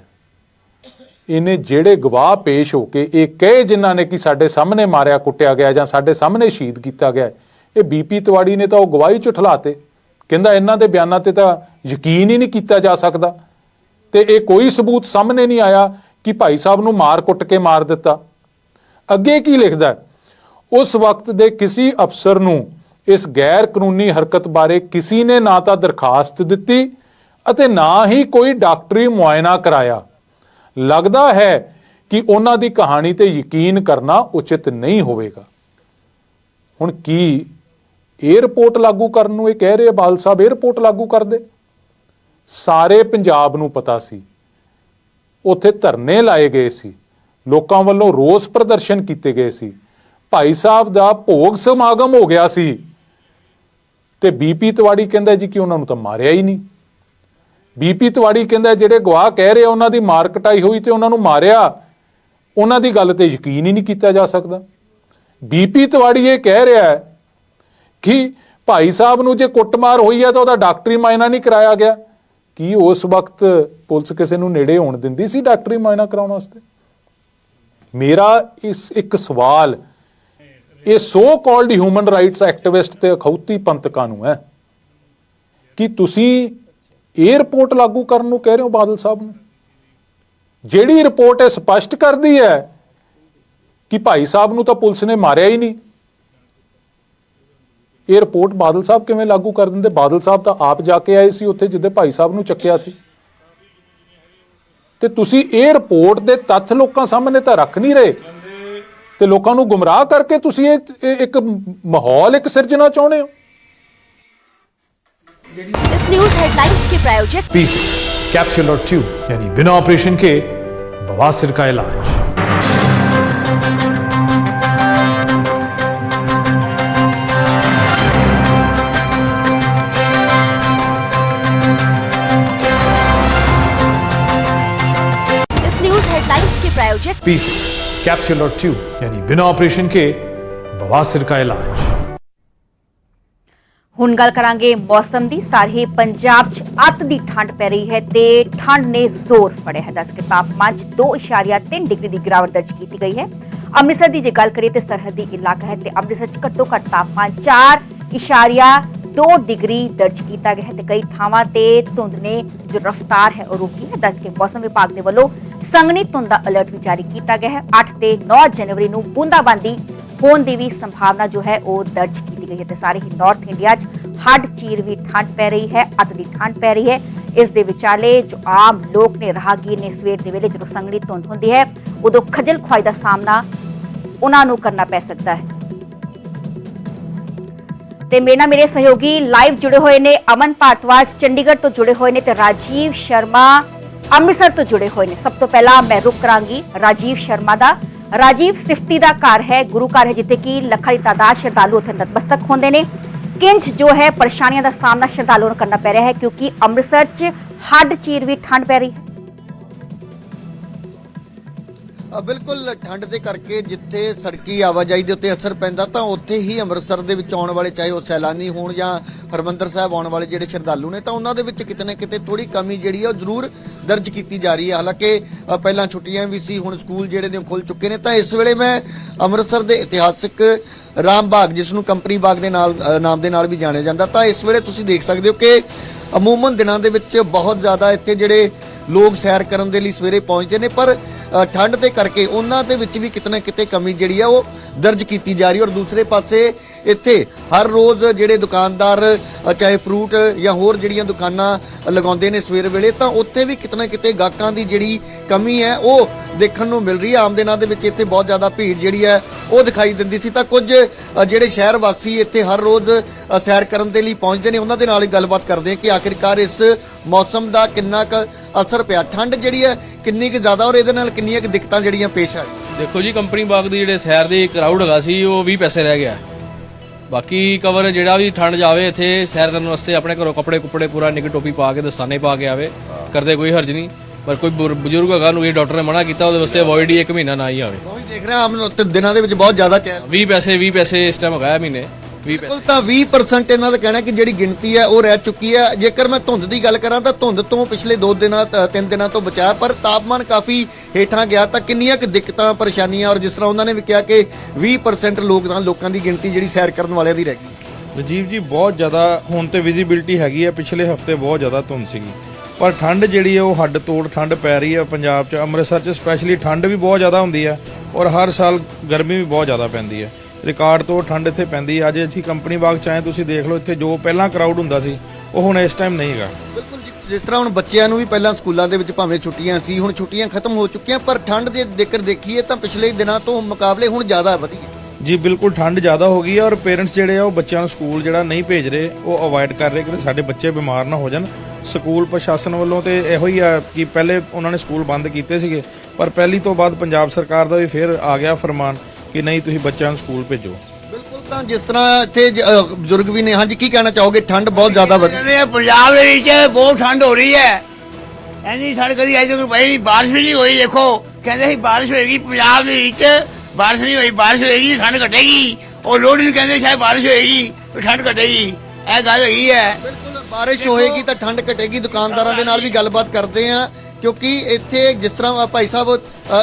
ਇਹਨੇ ਜਿਹੜੇ ਗਵਾਹ ਪੇਸ਼ ਹੋ ਕੇ ਇਹ ਕਹੇ ਜਿਨ੍ਹਾਂ ਨੇ ਕਿ ਸਾਡੇ ਸਾਹਮਣੇ ਮਾਰਿਆ, ਕੁੱਟਿਆ ਗਿਆ ਜਾਂ ਸਾਡੇ ਸਾਹਮਣੇ ਸ਼ਹੀਦ ਕੀਤਾ ਗਿਆ ਇਹ ਬੀਪੀ ਤਿਵਾੜੀ ਨੇ ਤਾਂ ਉਹ ਗਵਾਹੀ ਚ ਠਲਾਤੇ ਕਹਿੰਦਾ ਇਹਨਾਂ ਦੇ ਬਿਆਨਾਂ ਤੇ ਤਾਂ ਯਕੀਨ ਹੀ ਨਹੀਂ ਕੀਤਾ ਜਾ ਸਕਦਾ। ਤੇ ਇਹ ਕੋਈ ਸਬੂਤ ਸਾਹਮਣੇ ਨਹੀਂ ਆਇਆ ਕਿ ਭਾਈ ਸਾਹਿਬ ਨੂੰ ਮਾਰ ਕੁੱਟ ਕੇ ਮਾਰ ਦਿੱਤਾ। ਅੱਗੇ ਕੀ ਲਿਖਦਾ ਉਸ ਵਕਤ ਦੇ ਕਿਸੇ ਅਫਸਰ ਨੂੰ ਇਸ ਗੈਰ ਕਾਨੂੰਨੀ ਹਰਕਤ ਬਾਰੇ ਕਿਸੇ ਨੇ ਨਾ ਤਾਂ ਦਰਖਾਸਤ ਦਿੱਤੀ ਅਤੇ ਨਾ ਹੀ ਕੋਈ ਡਾਕਟਰੀ ਮੁਆਇਨਾ ਕਰਾਇਆ। ਲੱਗਦਾ ਹੈ ਕਿ ਉਹਨਾਂ ਦੀ ਕਹਾਣੀ ਤੇ ਯਕੀਨ ਕਰਨਾ ਉਚਿਤ ਨਹੀਂ ਹੋਵੇਗਾ। ਹੁਣ ਕੀ ਇਹ ਲਾਗੂ ਕਰਨ ਨੂੰ ਇਹ ਕਹਿ ਰਹੇ ਬਾਲ ਸਾਹਿਬ ਇਹ ਲਾਗੂ ਕਰ ਦੇ ਸਾਰੇ ਪੰਜਾਬ ਨੂੰ ਪਤਾ ਸੀ। ਉੱਥੇ ਧਰਨੇ ਲਾਏ ਗਏ ਸੀ। ਲੋਕਾਂ ਵੱਲੋਂ ਰੋਸ ਪ੍ਰਦਰਸ਼ਨ ਕੀਤੇ ਗਏ ਸੀ। ਭਾਈ ਸਾਹਿਬ ਦਾ ਭੋਗ ਸਮਾਗਮ ਹੋ ਗਿਆ ਸੀ। ਤੇ ਬੀਪੀ ਤਿਵਾੜੀ ਕਹਿੰਦਾ ਜੀ ਕਿ ਉਹਨਾਂ ਨੂੰ ਤਾਂ ਮਾਰਿਆ ਹੀ ਨਹੀਂ। ਬੀਪੀ ਤਿਵਾੜੀ ਕਹਿੰਦਾ ਜਿਹੜੇ ਗਵਾਹ ਕਹਿ ਰਹੇ ਉਹਨਾਂ ਦੀ ਮਾਰ ਕਟਾਈ ਹੋਈ ਤੇ ਉਹਨਾਂ ਨੂੰ ਮਾਰਿਆ, ਉਹਨਾਂ ਦੀ ਗੱਲ ਤੇ ਯਕੀਨ ਹੀ ਨਹੀਂ ਕੀਤਾ ਜਾ ਸਕਦਾ। ਬੀਪੀ ਤਿਵਾੜੀ ਇਹ ਕਹਿ ਰਿਹਾ ਹੈ ਕਿ ਭਾਈ ਸਾਹਿਬ ਨੂੰ ਜੇ ਕੁੱਟਮਾਰ ਹੋਈ ਹੈ ਤਾਂ ਉਹਦਾ ਡਾਕਟਰੀ ਮਾਇਨਾ ਨਹੀਂ ਕਰਾਇਆ ਗਿਆ। ਕੀ ਉਸ ਵਕਤ ਪੁਲਿਸ ਕਿਸੇ ਨੂੰ ਨੇੜੇ ਹੋਣ ਦਿੰਦੀ ਸੀ ਡਾਕਟਰੀ ਮਾਇਨਾ ਕਰਾਉਣ ਵਾਸਤੇ? ਮੇਰਾ ਇਸ ਇੱਕ ਸਵਾਲ, ਇਹ so called human rights activist ਤੇ ਅਖੌਤੀ ਪੰਥਕਾਂ ਨੂੰ ਹੈ ਕਿ ਤੁਸੀਂ ਇਹ ਰਿਪੋਰਟ ਲਾਗੂ ਕਰਨ ਨੂੰ ਕਹਿ ਰਹੇ ਹੋ ਬਾਦਲ ਸਾਹਿਬ ਨੂੰ? ਜਿਹੜੀ ਰਿਪੋਰਟ ਇਹ ਸਪਸ਼ਟ ਕਰਦੀ ਹੈ ਕਿ ਭਾਈ ਸਾਹਿਬ ਨੂੰ ਤਾਂ ਪੁਲਿਸ ਨੇ ਮਾਰਿਆ ਹੀ ਨਹੀਂ। ਇਹ ਰਿਪੋਰਟ ਬਾਦਲ ਸਾਹਿਬ ਕਿਵੇਂ ਲਾਗੂ ਕਰ ਦਿੰਦੇ? ਬਾਦਲ ਸਾਹਿਬ ਤਾਂ ਆਪ ਜਾ ਕੇ ਆਏ ਸੀ ਉੱਥੇ ਜਿੱਦੇ ਭਾਈ ਸਾਹਿਬ ਨੂੰ ਚੱਕਿਆ ਸੀ। ਤੇ ਤੁਸੀਂ ਇਹ ਰਿਪੋਰਟ ਦੇ ਤੱਥ ਲੋਕਾਂ ਸਾਹਮਣੇ ਤਾਂ ਰੱਖ ਨਹੀਂ ਰਹੇ। ਤੇ ਲੋਕਾਂ ਨੂੰ ਗੁੰਮਰਾਹ ਕਰਕੇ ਤੁਸੀਂ ਇਹ ਇੱਕ ਮਾਹੌਲ ਇੱਕ ਸਿਰਜਣਾ ਚਾਹੁੰਦੇ ਹੋ? इस न्यूज़ हेडलाइंस के प्रायोजक पी6 कैप्सूल और ट्यूब यानी बिना ऑपरेशन के बवासीर का इलाज। इस न्यूज़ हेडलाइंस के प्रायोजक पी6 कैप्सूल और ट्यूब यानी बिना ऑपरेशन के बवासीर का इलाज। ਹੁਣ ਗੱਲ ਕਰਾਂਗੇ ਮੌਸਮ ਦੀ। ਸਾਰੇ ਪੰਜਾਬ 'ਚ ਅੱਤ ਦੀ ਠੰਡ ਪੈ ਰਹੀ ਹੈ ਤੇ ਠੰਡ ਨੇ ਜ਼ੋਰ ਫੜਿਆ ਹੈ। ਦੱਸ ਕੇ ਤਾਪਮਾਨ 'ਚ 2.3 ਡਿਗਰੀ ਦੀ ਗਿਰਾਵਟ ਦਰਜ ਕੀਤੀ ਗਈ ਹੈ। ਅੰਮ੍ਰਿਤਸਰ ਦੀ ਜੇ ਗੱਲ ਕਰੀਏ ਤੇ ਸਰਹੱਦੀ ਇਲਾਕਾ ਹੈ ਤੇ ਅੰਮ੍ਰਿਤਸਰ 'ਚ ਘੱਟੋ ਘੱਟ ਤਾਪਮਾਨ 4.2 ਡਿਗਰੀ ਦਰਜ ਕੀਤਾ ਗਿਆ ਹੈ ਤੇ ਕਈ ਥਾਵਾਂ ਤੇ ਧੁੰਦ ਨੇ ਜੋ ਰਫ਼ਤਾਰ ਹੈ ਉਹ ਰੋਕੀ ਹੈ। ਦੱਸ ਕੇ ਮੌਸਮ ਵਿਭਾਗ ਦੇ ਵੱਲੋਂ ਸੰਘਣੀ ਧੁੰਦ ਦਾ ਅਲਰਟ ਵੀ ਜਾਰੀ ਕੀਤਾ ਗਿਆ ਹੈ। 8 ਤੇ 9 ਜਨਵਰੀ ਨੂੰ ਬੂੰਦਾਬਾਂਦੀ ਹੋਣ ਦੀ ਵੀ ਸੰਭਾਵਨਾ ਜੋ ਹੈ ਉਹ ਦਰਜ ਕੀਤੀ ਗਈ ਹੈ ਤੇ ਸਾਰੇ ਹੀ ਨਾਰਥ ਇੰਡੀਆ 'ਚ ਹੱਡ ਚੀਰ ਵੀ ਠੰਡ ਪੈ ਰਹੀ ਹੈ ਅੱਤ ਦੀ ਠੰਡ ਪੈ ਰਹੀ ਹੈ। ਇਸ ਦੇ ਵਿਚਾਲੇ ਜੋ ਆਮ ਲੋਕ ਨੇ, ਰਾਹਗੀਰ ਨੇ ਸਵੇਰ ਦੇ ਵੇਲੇ ਜਦੋਂ ਸੰਗਣੀ ਧੁੰਦ ਹੁੰਦੀ ਹੈ, ਉਦੋਂ ਖੱਜਲ ਖੁਆਈ ਦਾ ਸਾਹਮਣਾ ਉਹਨਾਂ ਨੂੰ ਕਰਨਾ ਪੈ ਸਕਦਾ ਹੈ। ਤੇ ਮੇਰੇ ਨਾਲ ਮੇਰੇ ਸਹਿਯੋਗੀ ਲਾਈਵ ਜੁੜੇ ਹੋਏ ਨੇ, ਅਮਨ ਭਾਰਤਵਾਜ ਚੰਡੀਗੜ੍ਹ ਤੋਂ ਜੁੜੇ ਹੋਏ ਨੇ ਤੇ ਰਾਜੀਵ ਸ਼ਰਮਾ ਅੰਮ੍ਰਿਤਸਰ ਤੋਂ ਜੁੜੇ ਹੋਏ ਨੇ। ਸਭ ਤੋਂ ਪਹਿਲਾਂ ਮੈਂ ਰੁਕ ਕਰਾਂਗੀ ਰਾਜੀਵ ਸ਼ਰਮਾ ਦਾ। ਰਾਜੀਵ ਸਿਫਤੀ ਦਾ ਘਰ ਹੈ, ਗੁਰੂ ਘਰ ਹੈ, ਜਿੱਥੇ ਕਿ ਲੱਖਾਂ ਦੀ ਤਾਦਾਦ ਸ਼ਰਧਾਲੂ ਉੱਥੇ ਨਤਮਸਤਕ ਹੁੰਦੇ ਨੇ। ਕਿੰਜ ਜੋ ਹੈ, ਪਰੇਸ਼ਾਨੀਆਂ ਦਾ ਸਾਹਮਣਾ ਸ਼ਰਧਾਲੂਆਂ ਨੂੰ ਕਰਨਾ ਪੈ ਰਿਹਾ ਹੈ, ਕਿਉਂਕਿ ਅੰਮ੍ਰਿਤਸਰ 'ਚ ਹੱਡ ਚੀਰ ਵੀ ਠੰਡ ਪੈ ਰਹੀ। ਹੈ ਬਿਲਕੁਲ ਠੰਡ ਦੇ ਕਰਕੇ ਜਿੱਥੇ ਸੜਕੀ ਆਵਾਜਾਈ ਦੇ ਉੱਤੇ ਅਸਰ ਪੈਂਦਾ, ਤਾਂ ਉੱਥੇ ਹੀ ਅੰਮ੍ਰਿਤਸਰ ਦੇ ਵਿੱਚ ਆਉਣ ਵਾਲੇ, ਚਾਹੇ ਉਹ ਸੈਲਾਨੀ ਹੋਣ ਜਾਂ ਹਰਮੰਦਰ ਸਾਹਿਬ ਆਉਣ ਵਾਲੇ ਜਿਹੜੇ ਸ਼ਰਧਾਲੂ ਨੇ, ਤਾਂ ਉਹਨਾਂ ਦੇ ਵਿੱਚ ਕਿਤੇ ਨਾ ਕਿਤੇ ਥੋੜੀ ਕਮੀ ਜਿਹੜੀ ਹੈ ਉਹ ਜ਼ਰੂਰ ਦਰਜ ਕੀਤੀ ਜਾ ਰਹੀ ਹੈ। ਹਾਲਾਂਕਿ ਪਹਿਲਾਂ ਛੁੱਟੀਆਂ ਵੀ ਸੀ, ਹੁਣ ਸਕੂਲ ਜਿਹੜੇ ਨੇ ਉਹ ਖੁੱਲ ਚੁੱਕੇ ਨੇ। ਤਾਂ ਇਸ ਵੇਲੇ ਮੈਂ ਅੰਮ੍ਰਿਤਸਰ ਦੇ ਇਤਿਹਾਸਿਕ ਰਾਮ ਬਾਗ, ਜਿਸ ਨੂੰ ਕੰਪਨੀ ਬਾਗ ਦੇ ਨਾਲ ਨਾਮ ਦੇ ਨਾਲ ਵੀ ਜਾਣਿਆ ਜਾਂਦਾ, ਤਾਂ ਇਸ ਵੇਲੇ ਤੁਸੀਂ ਦੇਖ ਸਕਦੇ ਹੋ ਕਿ ਅਮੂਮਨ ਦਿਨਾਂ ਦੇ ਵਿੱਚ ਬਹੁਤ ਜ਼ਿਆਦਾ ਇੱਥੇ ਜਿਹੜੇ ਲੋਕ ਸੈਰ ਕਰਨ ਦੇ ਲਈ ਸਵੇਰੇ ਪਹੁੰਚਦੇ ਨੇ, ਪਰ ਠੰਡ ਦੇ ਕਰਕੇ ਉਹਨਾਂ ਦੇ ਵਿੱਚ ਵੀ ਕਿਤੇ ਨਾ ਕਿਤੇ ਕਮੀ ਜਿਹੜੀ ਆ, ਉਹ ਦਰਜ ਕੀਤੀ ਜਾ ਰਹੀ ਔਰ ਦੂਸਰੇ ਪਾਸੇ ਇੱਥੇ ਹਰ ਰੋਜ਼ ਜਿਹੜੇ ਦੁਕਾਨਦਾਰ ਚਾਹੇ ਫਰੂਟ ਜਾਂ ਹੋਰ ਜਿਹੜੀਆਂ ਦੁਕਾਨਾਂ ਲਗਾਉਂਦੇ ਨੇ ਸਵੇਰ ਵੇਲੇ, ਤਾਂ ਉੱਥੇ ਵੀ ਕਿਤੇ ਨਾ ਕਿਤੇ ਗਾਹਕਾਂ ਦੀ ਜਿਹੜੀ ਕਮੀ ਹੈ, ਉਹ ਦੇਖਣ ਨੂੰ ਮਿਲ ਰਹੀ ਹੈ। ਆਮ ਦਿਨਾਂ ਦੇ ਵਿੱਚ ਇੱਥੇ ਬਹੁਤ ਜ਼ਿਆਦਾ ਭੀੜ ਜਿਹੜੀ ਹੈ, ਉਹ ਦਿਖਾਈ ਦਿੰਦੀ ਸੀ। ਤਾਂ ਕੁਝ ਜਿਹੜੇ ਸ਼ਹਿਰ ਵਾਸੀ ਇੱਥੇ ਹਰ ਰੋਜ਼ ਸੈਰ ਕਰਨ ਦੇ ਲਈ ਪਹੁੰਚਦੇ ਨੇ, ਉਹਨਾਂ ਦੇ ਨਾਲ ਹੀ ਗੱਲਬਾਤ ਕਰਦੇ ਹਾਂ ਕਿ ਆਖਿਰਕਾਰ ਇਸ ਮੌਸਮ ਦਾ ਕਿੰਨਾ ਕੁ ਅਸਰ ਪਿਆ। ਠੰਡ ਜਿਹੜੀ ਹੈ, ਕਿੰਨੀ ਕੁ ਜ਼ਿਆਦਾ ਔਰ ਇਹਦੇ ਨਾਲ ਕਿੰਨੀਆਂ ਕੁ ਦਿੱਕਤਾਂ ਜਿਹੜੀਆਂ ਪੇਸ਼ ਆ ਦੇਖੋ ਜੀ, ਕੰਪਨੀ ਬਾਗ ਦੀ ਜਿਹੜੇ ਸੈਰ ਦੇ ਕਰਾਊਡ ਹੈਗਾ ਸੀ, ਉਹ 20 ਪੈਸੇ ਰਹਿ ਗਿਆ। ਬਾਕੀ ਕਵਰ ਜਿਹੜਾ ਵੀ ਠੰਡ ਜਾਵੇ ਇੱਥੇ ਸੈਰ ਕਰਨ ਵਾਸਤੇ ਆਪਣੇ ਘਰੋਂ ਕੱਪੜੇ ਕੁੱਪੜੇ ਪੂਰਾ ਨਿੱਘ ਟੋਪੀ ਪਾ ਕੇ ਦਸਤਾਨੇ ਪਾ ਕੇ ਆਵੇ। ਕਰਦੇ ਕੋਈ ਹਰਜ ਨਹੀਂ ਪਰ ਕੋਈ ਬੁਰ- ਬਜ਼ੁਰਗ ਹੈਗਾ ਨੂੰ ਇਹ ਡਾਕਟਰ ਨੇ ਮਨਾ ਕੀਤਾ ਉਹਦੇ ਵਾਸਤੇ ਅਵੋਇਡ ਹੀ ਇੱਕ ਮਹੀਨਾ ਨਾ ਹੀ ਆਵੇ। ਉਹ ਵੀ ਦੇਖ ਰਿਹਾ ਆਮ ਦਿਨਾਂ ਦੇ ਵਿੱਚ ਬਹੁਤ ਜ਼ਿਆਦਾ ਚੈਨ। 20 ਪੈਸੇ 20 ਪੈਸੇ ਇਸ ਟਾਈਮ ਹੈਗਾ ਇਹ ਮਹੀਨੇ। 20 ਪੈਸੇ ਬਿਲਕੁਲ ਤਾਂ 20% ਇਹਨਾਂ ਦਾ ਕਹਿਣਾ ਕਿ ਜਿਹੜੀ ਗਿਣਤੀ ਹੈ ਉਹ ਰਹਿ ਚੁੱਕੀ ਹੈ। ਜੇਕਰ ਮੈਂ ਧੁੰਦ ਦੀ ਗੱਲ ਕਰਾਂ ਤਾਂ ਧੁੰਦ ਤੋਂ ਪਿਛਲੇ 2 ਦਿਨਾਂ ਤ- ਤਿੰਨ ਦਿਨਾਂ ਤੋਂ ਬਚਾਅ ਪਰ ਤਾਪਮਾਨ ਕਾਫੀ ਹੇਠਾਂ ਗਿਆ ਤਾਂ ਕਿੰਨੀਆਂ ਕੁ ਦਿੱਕਤਾਂ ਪਰੇਸ਼ਾਨੀਆਂ ਔਰ ਜਿਸ ਤਰ੍ਹਾਂ ਉਹਨਾਂ ਨੇ ਵੀ ਕਿਹਾ ਕਿ 20% ਲੋਕ ਤਾਂ ਲੋਕਾਂ ਦੀ ਗਿਣਤੀ ਜਿਹੜੀ ਸੈਰ ਕਰਨ ਵਾਲਿਆਂ ਦੀ ਰਹਿ ਗਈ। ਰਜੀਵ ਜੀ ਬਹੁਤ ਜ਼ਿਆਦਾ ਹੁਣ ਤੇ ਵਿਜ਼ਿਬਿਲਟੀ ਹੈਗੀ ਆ ਪਿਛਲੇ ਹਫ਼ਤੇ ਬਹੁਤ ਜ਼ਿਆਦਾ ਧੁੰਦ ਸੀਗੀ। ਪਰ ਠੰਡ ਜਿਹੜੀ ਹੈ ਉਹ ਹੱਡ ਤੋੜ ਠੰਡ ਪੈ ਰਹੀ ਹੈ ਪੰਜਾਬ 'ਚ। ਅੰਮ੍ਰਿਤਸਰ 'ਚ ਸਪੈਸ਼ਲੀ ਠੰਡ ਵੀ ਬਹੁਤ ਜ਼ਿਆਦਾ ਹੁੰਦੀ ਹੈ ਔਰ ਹਰ ਸਾਲ ਗਰਮੀ ਵੀ ਬਹੁਤ ਜ਼ਿਆਦਾ ਪੈਂਦੀ ਹੈ। ਰਿਕਾਰਡ ਤੋਂ ਠੰਡ ਇੱਥੇ ਪੈਂਦੀ ਹੈ ਅੱਜ ਅਸੀਂ ਕੰਪਨੀ ਬਾਗ ਚ ਆਏ ਤੁਸੀਂ ਦੇਖ ਲਓ ਇੱਥੇ ਜੋ ਪਹਿਲਾਂ ਕਰਾਊਡ ਹੁੰਦਾ ਸੀ ਉਹ ਹੁਣ ਇਸ ਟਾਈਮ ਨਹੀਂ ਹੈਗਾ। ਬਿਲਕੁਲ ਜੀ ਜਿਸ ਤਰ੍ਹਾਂ ਹੁਣ ਬੱਚਿਆਂ ਨੂੰ ਵੀ ਪਹਿਲਾਂ ਸਕੂਲਾਂ ਦੇ ਵਿੱਚ ਭਾਵੇਂ ਛੁੱਟੀਆਂ ਸੀ ਹੁਣ ਛੁੱਟੀਆਂ ਖਤਮ ਹੋ ਚੁੱਕੀਆਂ ਪਰ ਠੰਡ ਦੇ ਜੇਕਰ ਦੇਖੀਏ ਤਾਂ ਪਿਛਲੇ ਦਿਨਾਂ ਤੋਂ ਮੁਕਾਬਲੇ ਹੁਣ ਜ਼ਿਆਦਾ ਵਧੀ ਹੈ ਜੀ ਬਿਲਕੁਲ ਠੰਡ ਜ਼ਿਆਦਾ ਹੋ ਗਈ ਹੈ ਔਰ ਪੇਰੈਂਟਸ ਜਿਹੜੇ ਆ ਉਹ ਬੱਚਿਆਂ ਨੂੰ ਸਕੂਲ ਜਿਹੜਾ ਨਹੀਂ ਭੇਜ ਰਹੇ ਉਹ ਅਵੋਇਡ ਕਰ ਰਹੇ ਕਿ ਸਾਡੇ ਬੱਚੇ ਬਿਮਾਰ ਨਾ ਹੋ ਜਾਣ। ਸਕੂਲ ਪ੍ਰਸ਼ਾਸਨ ਵੱਲੋਂ ਤੇ ਇਹੋ ਹੀ ਆ ਕਿ ਪਹਿਲੇ ਉਹਨਾਂ ਨੇ ਸਕੂਲ ਬੰਦ ਕੀਤੇ ਸੀਗੇ ਪਰ ਪਹਿਲੀ ਤੋਂ ਬਾਅਦ ਪੰਜਾਬ ਸਰਕਾਰ ਦਾ ਵੀ ਫਿਰ ਆ ਗਿਆ ਫਰਮਾਨ। ਕਿ ਨਹੀਂ ਤੁਸੀਂ ਬੱਚਿਆਂ ਨੂੰ ਸਕੂਲ ਭੇਜੋ? ਬਿਲਕੁਲ ਤਾਂ ਜਿਸ ਤਰ੍ਹਾਂ ਇੱਥੇ ਜ- ਬਜ਼ੁਰਗ ਵੀ ਨੇ ਹਾਂਜੀ ਕੀ ਕਹਿਣਾ ਚਾਹੋਗੇ? ਠੰਡ ਬਹੁਤ ਜ਼ਿਆਦਾ ਵਧੀ ਆ ਪੰਜਾਬ ਦੇ ਵਿੱਚ ਬਹੁਤ ਠੰਡ ਹੋ ਰਹੀ ਹੈ। ਐਨੀ ਠੰਡ ਕਦੀ ਅਜੇ ਤੱਕ ਪਈ ਨਹੀਂ ਬਾਰਿਸ਼ ਵੀ ਨਹੀਂ ਹੋਈ ਦੇਖੋ। ਕਹਿੰਦੇ ਸੀ ਬਾਰਿਸ਼ ਹੋਏਗੀ ਪੰਜਾਬ ਦੇ ਵਿੱਚ ਬਾਰਿਸ਼ ਨਹੀਂ ਹੋਈ ਬਾਰਿਸ਼ ਹੋਏਗੀ ਠੰਡ ਘਟੇਗੀ। ਉਹ ਲੋਹੜੀ ਨੂੰ ਕਹਿੰਦੇ ਸ਼ਾਇਦ ਬਾਰਿਸ਼ ਹੋਏਗੀ ਉਹ ਠੰਡ ਘਟੇਗੀ। ਇਹ ਗੱਲ ਹੈਗੀ ਹੈ। ਬਿਲਕੁਲ ਬਾਰਿਸ਼ ਹੋਏਗੀ ਤਾਂ ਠੰਡ ਘਟੇਗੀ ਦੁਕਾਨਦਾਰਾਂ ਦੇ ਨਾਲ ਵੀ ਗੱਲਬਾਤ ਕਰਦੇ ਆ ਕਿਉਂਕਿ ਇੱਥੇ ਜਿਸ ਤਰ੍ਹਾਂ ਭਾਈ ਸਾਹਿਬ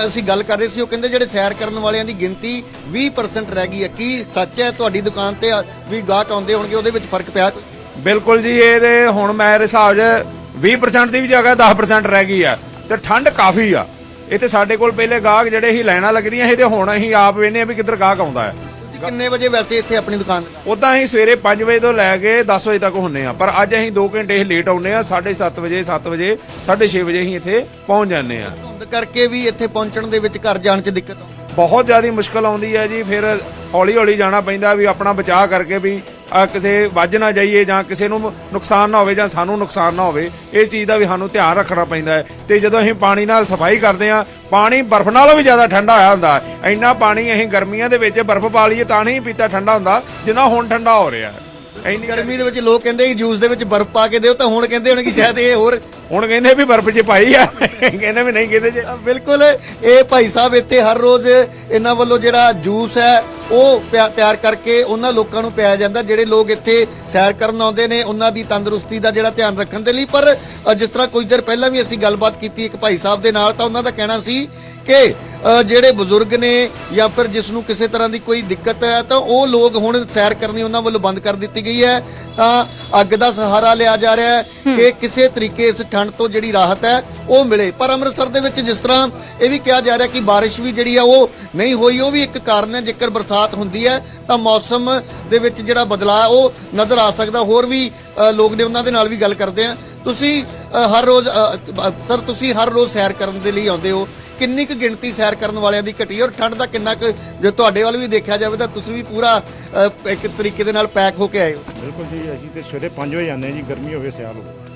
ਅਸੀਂ ਗੱਲ ਕਰ ਰਹੇ ਸੀ, ਉਹ ਕਹਿੰਦੇ ਜਿਹੜੇ ਸੈਰ ਕਰਨ ਵਾਲਿਆਂ ਦੀ ਗਿਣਤੀ 20% ਰਹਿ ਗਈ ਹੈ। ਕੀ ਸੱਚ ਹੈ ਤੁਹਾਡੀ ਦੁਕਾਨ ਤੇ ਵੀ ਗਾਹਕ ਆਉਂਦੇ ਹੋਣਗੇ, ਉਹਦੇ ਵਿੱਚ ਫ਼ਰਕ ਪਿਆ? ਬਿਲਕੁਲ ਜੀ, ਇਹਦੇ ਹੁਣ ਮੇਰੇ ਹਿਸਾਬ 'ਚ 20% ਦੀ ਵੀ ਜਗ੍ਹਾ 10% ਰਹਿ ਗਈ ਆ ਤੇ ਠੰਡ ਕਾਫੀ ਆ। ਇੱਥੇ ਸਾਡੇ ਕੋਲ ਪਹਿਲੇ ਗਾਹਕ ਜਿਹੜੇ ਹੀ ਲਾਈਨਾਂ ਲੱਗਦੀਆਂ ਸੀ ਤੇ ਹੁਣ ਅਸੀਂ ਆਪ ਵੇਨੇ ਆ ਵੀ ਕਿੱਧਰ ਗਾਹਕ ਆਉਂਦਾ ਹੈ। ਤੁਸੀਂ ਕਿੰਨੇ ਵਜੇ ਵੈਸੇ ਇੱਥੇ ਆਪਣੀ ਦੁਕਾਨ? ਉਦਾਂ ਅਸੀਂ ਸਵੇਰੇ 5 ਵਜੇ ਤੋਂ ਲੈ ਕੇ 10 ਵਜੇ ਤੱਕ ਹੁੰਨੇ ਆ ਪਰ ਅੱਜ ਅਸੀਂ 2 ਘੰਟੇ ਲੇਟ ਆਉਂਦੇ ਆ 7:30 ਵਜੇ 7 ਵਜੇ 6:30 ਵਜੇ ਅਸੀਂ ਇੱਥੇ ਪਹੁੰਚ ਜਾਂਦੇ ਆ। ਧੁੰਦ ਕਰਕੇ ਵੀ ਇੱਥੇ ਪਹੁੰਚਣ ਦੇ ਵਿੱਚ ਘਰ ਜਾਣ 'ਚ ਦਿੱਕਤ ਆਉਂਦੀ ਬਹੁਤ ਜ਼ਿਆਦਾ ਮੁਸ਼ਕਲ ਆਉਂਦੀ ਹੈ ਜੀ, ਫਿਰ ਹੌਲੀ ਹੌਲੀ ਜਾਣਾ ਪੈਂਦਾ ਵੀ ਆਪਣਾ ਬਚਾਅ ਕਰਕੇ ਵੀ ਆ ਕਿਤੇ ਵੱਜ ਨਾ ਜਾਈਏ ਜਾਂ ਕਿਸੇ ਨੂੰ ਨੁਕਸਾਨ ਨਾ ਹੋਵੇ ਜਾਂ ਸਾਨੂੰ ਨੁਕਸਾਨ ਨਾ ਹੋਵੇ, ਇਹ ਚੀਜ਼ ਦਾ ਵੀ ਸਾਨੂੰ ਧਿਆਨ ਰੱਖਣਾ ਪੈਂਦਾ ਹੈ। ਤੇ ਜਦੋਂ ਅਸੀਂ ਪਾਣੀ ਨਾਲ ਸਫ਼ਾਈ ਕਰਦੇ ਆ ਪਾਣੀ ਬਰਫ਼ ਨਾਲੋਂ ਵੀ ਜ਼ਿਆਦਾ ਠੰਡਾ ਹੋਇਆ ਹੁੰਦਾ ਇੰਨਾ ਪਾਣੀ ਅਸੀਂ ਗਰਮੀਆਂ ਦੇ ਵਿੱਚ ਬਰਫ਼ ਪਾ ਲਈਏ ਤਾਂ ਨਹੀਂ ਪੀਤਾ ਠੰਡਾ ਹੁੰਦਾ, ਜਿੰਨਾ ਹੁਣ ਠੰਡਾ ਹੋ ਰਿਹਾ ਹੈ। ਇੰਨੀ ਗਰਮੀ ਦੇ ਵਿੱਚ ਲੋਕ ਕਹਿੰਦੇ ਜੂਸ ਦੇ ਵਿੱਚ ਬਰਫ਼ ਪਾ ਕੇ ਦਿਓ ਤਾਂ ਹੁਣ ਕਹਿੰਦੇ ਹੋਣਗੇ ਸ਼ਾਇਦ ਇਹ ਹੋਰ ਹੁਣ ਕਹਿੰਦੇ ਵੀ ਬਰਫ਼ 'ਚ ਪਾਈ ਆ। ਕਹਿੰਦੇ ਵੀ ਨਹੀਂ ਕਹਿੰਦੇ ਜੇ। ਬਿਲਕੁਲ, ਇਹ ਭਾਈ ਸਾਹਿਬ ਇੱਥੇ ਹਰ ਰੋਜ਼ ਇਹਨਾਂ ਵੱਲੋਂ ਜਿਹੜਾ ਜੂਸ ਹੈ, ਉਹ ਤਿਆਰ ਕਰਕੇ ਉਹਨਾਂ ਲੋਕਾਂ ਨੂੰ ਪਿਆਇਆ ਜਾਂਦਾ, ਜਿਹੜੇ ਲੋਕ ਇੱਥੇ ਸੈਰ ਕਰਨ ਆਉਂਦੇ ਨੇ, ਉਹਨਾਂ ਦੀ ਤੰਦਰੁਸਤੀ ਦਾ ਜਿਹੜਾ ਧਿਆਨ ਰੱਖਣ ਦੇ ਲਈ। ਪਰ ਜਿਸ ਤਰ੍ਹਾਂ ਕੁਝ ਦੇਰ ਪਹਿਲਾਂ ਵੀ ਅਸੀਂ ਗੱਲਬਾਤ ਕੀਤੀ ਇੱਕ ਭਾਈ ਸਾਹਿਬ ਦੇ ਨਾਲ, ਤਾਂ ਉਹਨਾਂ ਦਾ ਕਹਿਣਾ ਸੀ ਕਿ ਜਿਹੜੇ ਬਜ਼ੁਰਗ ਨੇ ਜਾਂ ਫਿਰ ਜਿਸ ਨੂੰ ਕਿਸੇ ਤਰ੍ਹਾਂ ਦੀ ਕੋਈ ਦਿੱਕਤ ਹੈ, ਤਾਂ ਉਹ ਲੋਕ ਹੁਣ ਸੈਰ ਕਰਨੀ ਉਹਨਾਂ ਵੱਲੋਂ ਬੰਦ ਕਰ ਦਿੱਤੀ ਗਈ ਹੈ। ਤਾਂ ਅੱਗ ਦਾ ਸਹਾਰਾ ਲਿਆ ਜਾ ਰਿਹਾ ਹੈ। ਕਿ ਕਿਸੇ ਤਰੀਕੇ ਇਸ ਠੰਡ ਤੋਂ ਜਿਹੜੀ ਰਾਹਤ ਹੈ, ਉਹ ਮਿਲੇ। ਪਰ ਅੰਮ੍ਰਿਤਸਰ ਦੇ ਵਿੱਚ ਜਿਸ ਤਰ੍ਹਾਂ ਇਹ ਵੀ ਕਿਹਾ ਜਾ ਰਿਹਾ ਕਿ ਬਾਰਿਸ਼ ਵੀ ਜਿਹੜੀ ਆ, ਉਹ ਨਹੀਂ ਹੋਈ। ਉਹ ਵੀ ਇੱਕ ਕਾਰਨ ਹੈ, ਜੇਕਰ ਬਰਸਾਤ ਹੁੰਦੀ ਹੈ, ਤਾਂ ਮੌਸਮ ਦੇ ਵਿੱਚ ਜਿਹੜਾ ਬਦਲਾਅ ਉਹ ਨਜ਼ਰ ਆ ਸਕਦਾ। ਹੋਰ ਵੀ ਲੋਕ ਨੇ ਉਹਨਾਂ ਦੇ ਨਾਲ ਵੀ ਗੱਲ ਕਰਦੇ ਆ। ਤੁਸੀਂ ਹਰ ਰੋਜ਼ ਸਰ, ਤੁਸੀਂ ਹਰ ਰੋਜ਼ ਸੈਰ ਕਰਨ ਦੇ ਲਈ ਆਉਂਦੇ ਹੋ। ਕਿੰਨੀ ਕੁ ਗਿਣਤੀ ਸੈਰ ਕਰਨ ਵਾਲਿਆਂ ਦੀ ਘਟੀ ਔਰ ਠੰਡ ਦਾ ਕਿੰਨਾ ਕੁ, ਜੇ ਤੁਹਾਡੇ ਵੱਲ ਵੀ ਦੇਖਿਆ ਜਾਵੇ, ਤਾਂ ਤੁਸੀਂ ਵੀ ਪੂਰਾ ਇੱਕ ਤਰੀਕੇ ਦੇ ਨਾਲ ਪੈਕ ਹੋ ਕੇ ਆਏ ਹੋ। ਬਿਲਕੁਲ ਜੀ, ਅਸੀਂ ਤੇ ਸਵੇਰੇ 5 ਵਜੇ ਜਾਂਦੇ ਹਾਂ ਜੀ, ਗਰਮੀ ਹੋਵੇ, ਸਿਆਲ ਹੋਵੇ।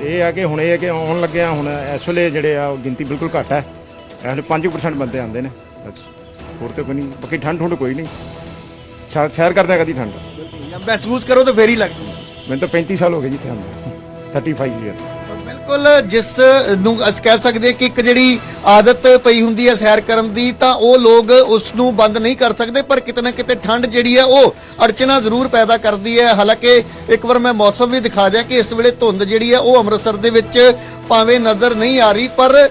ਇਹ ਆ ਕਿ ਹੁਣ ਇਹ ਹੈ ਕਿ ਆਉਣ ਲੱਗੇ ਆ ਹੁਣ ਇਸ ਵੇਲੇ ਜਿਹੜੇ ਆ ਉਹ ਗਿਣਤੀ ਬਿਲਕੁਲ ਘੱਟ ਹੈ। ਇਸ ਵੇਲੇ 5% ਬੰਦੇ ਆਉਂਦੇ ਨੇ। ਬਸ ਹੋਰ ਤੇ ਕੋਈ ਨਹੀਂ। ਬਾਕੀ ਠੰਡ ਠੁੰਡ ਕੋਈ ਨਹੀਂ। ਸੈਰ ਸੈਰ ਕਰਦੇ ਕਦੀ ਠੰਡ। ਮਹਿਸੂਸ ਕਰੋ ਤਾਂ ਫੇਰ ਹੀ ਲੱਗਦਾ ਮੈਨੂੰ ਤਾਂ 35 ਸਾਲ ਹੋ ਗਏ ਜੀ ਇੱਥੇ ਆਉਂਦੇ 35 ਇਅਰ ਬਿਲਕੁਲ ਜਿਸ ਨੂੰ ਅਸੀਂ ਕਹਿ ਸਕਦੇ ਹਾਂ ਕਿ ਇੱਕ ਜਿਹੜੀ ਆਦਤ ਪਈ ਹੁੰਦੀ ਹੈ ਸੈਰ ਕਰਨ ਦੀ, ਤਾਂ ਉਹ ਲੋਕ ਉਸ ਨੂੰ ਬੰਦ ਨਹੀਂ ਕਰ ਸਕਦੇ, ਪਰ ਕਿਤੇ ਨਾ ਕਿਤੇ ਠੰਡ ਜਿਹੜੀ ਹੈ ਉਹ ਅੜਚਨਾ ਜ਼ਰੂਰ ਪੈਦਾ ਕਰਦੀ ਹੈ। ਹਾਲਾਂਕਿ ਇੱਕ ਵਾਰ ਮੈਂ ਮੌਸਮ ਵੀ ਦਿਖਾ ਦਿਆਂ ਕਿ ਇਸ ਵੇਲੇ ਧੁੰਦ ਜਿਹੜੀ ਹੈ ਉਹ ਅੰਮ੍ਰਿਤਸਰ ਦੇ ਵਿੱਚ ਭਾਵੇਂ ਨਜ਼ਰ ਨਹੀਂ ਆ ਰਹੀ, ਪਰ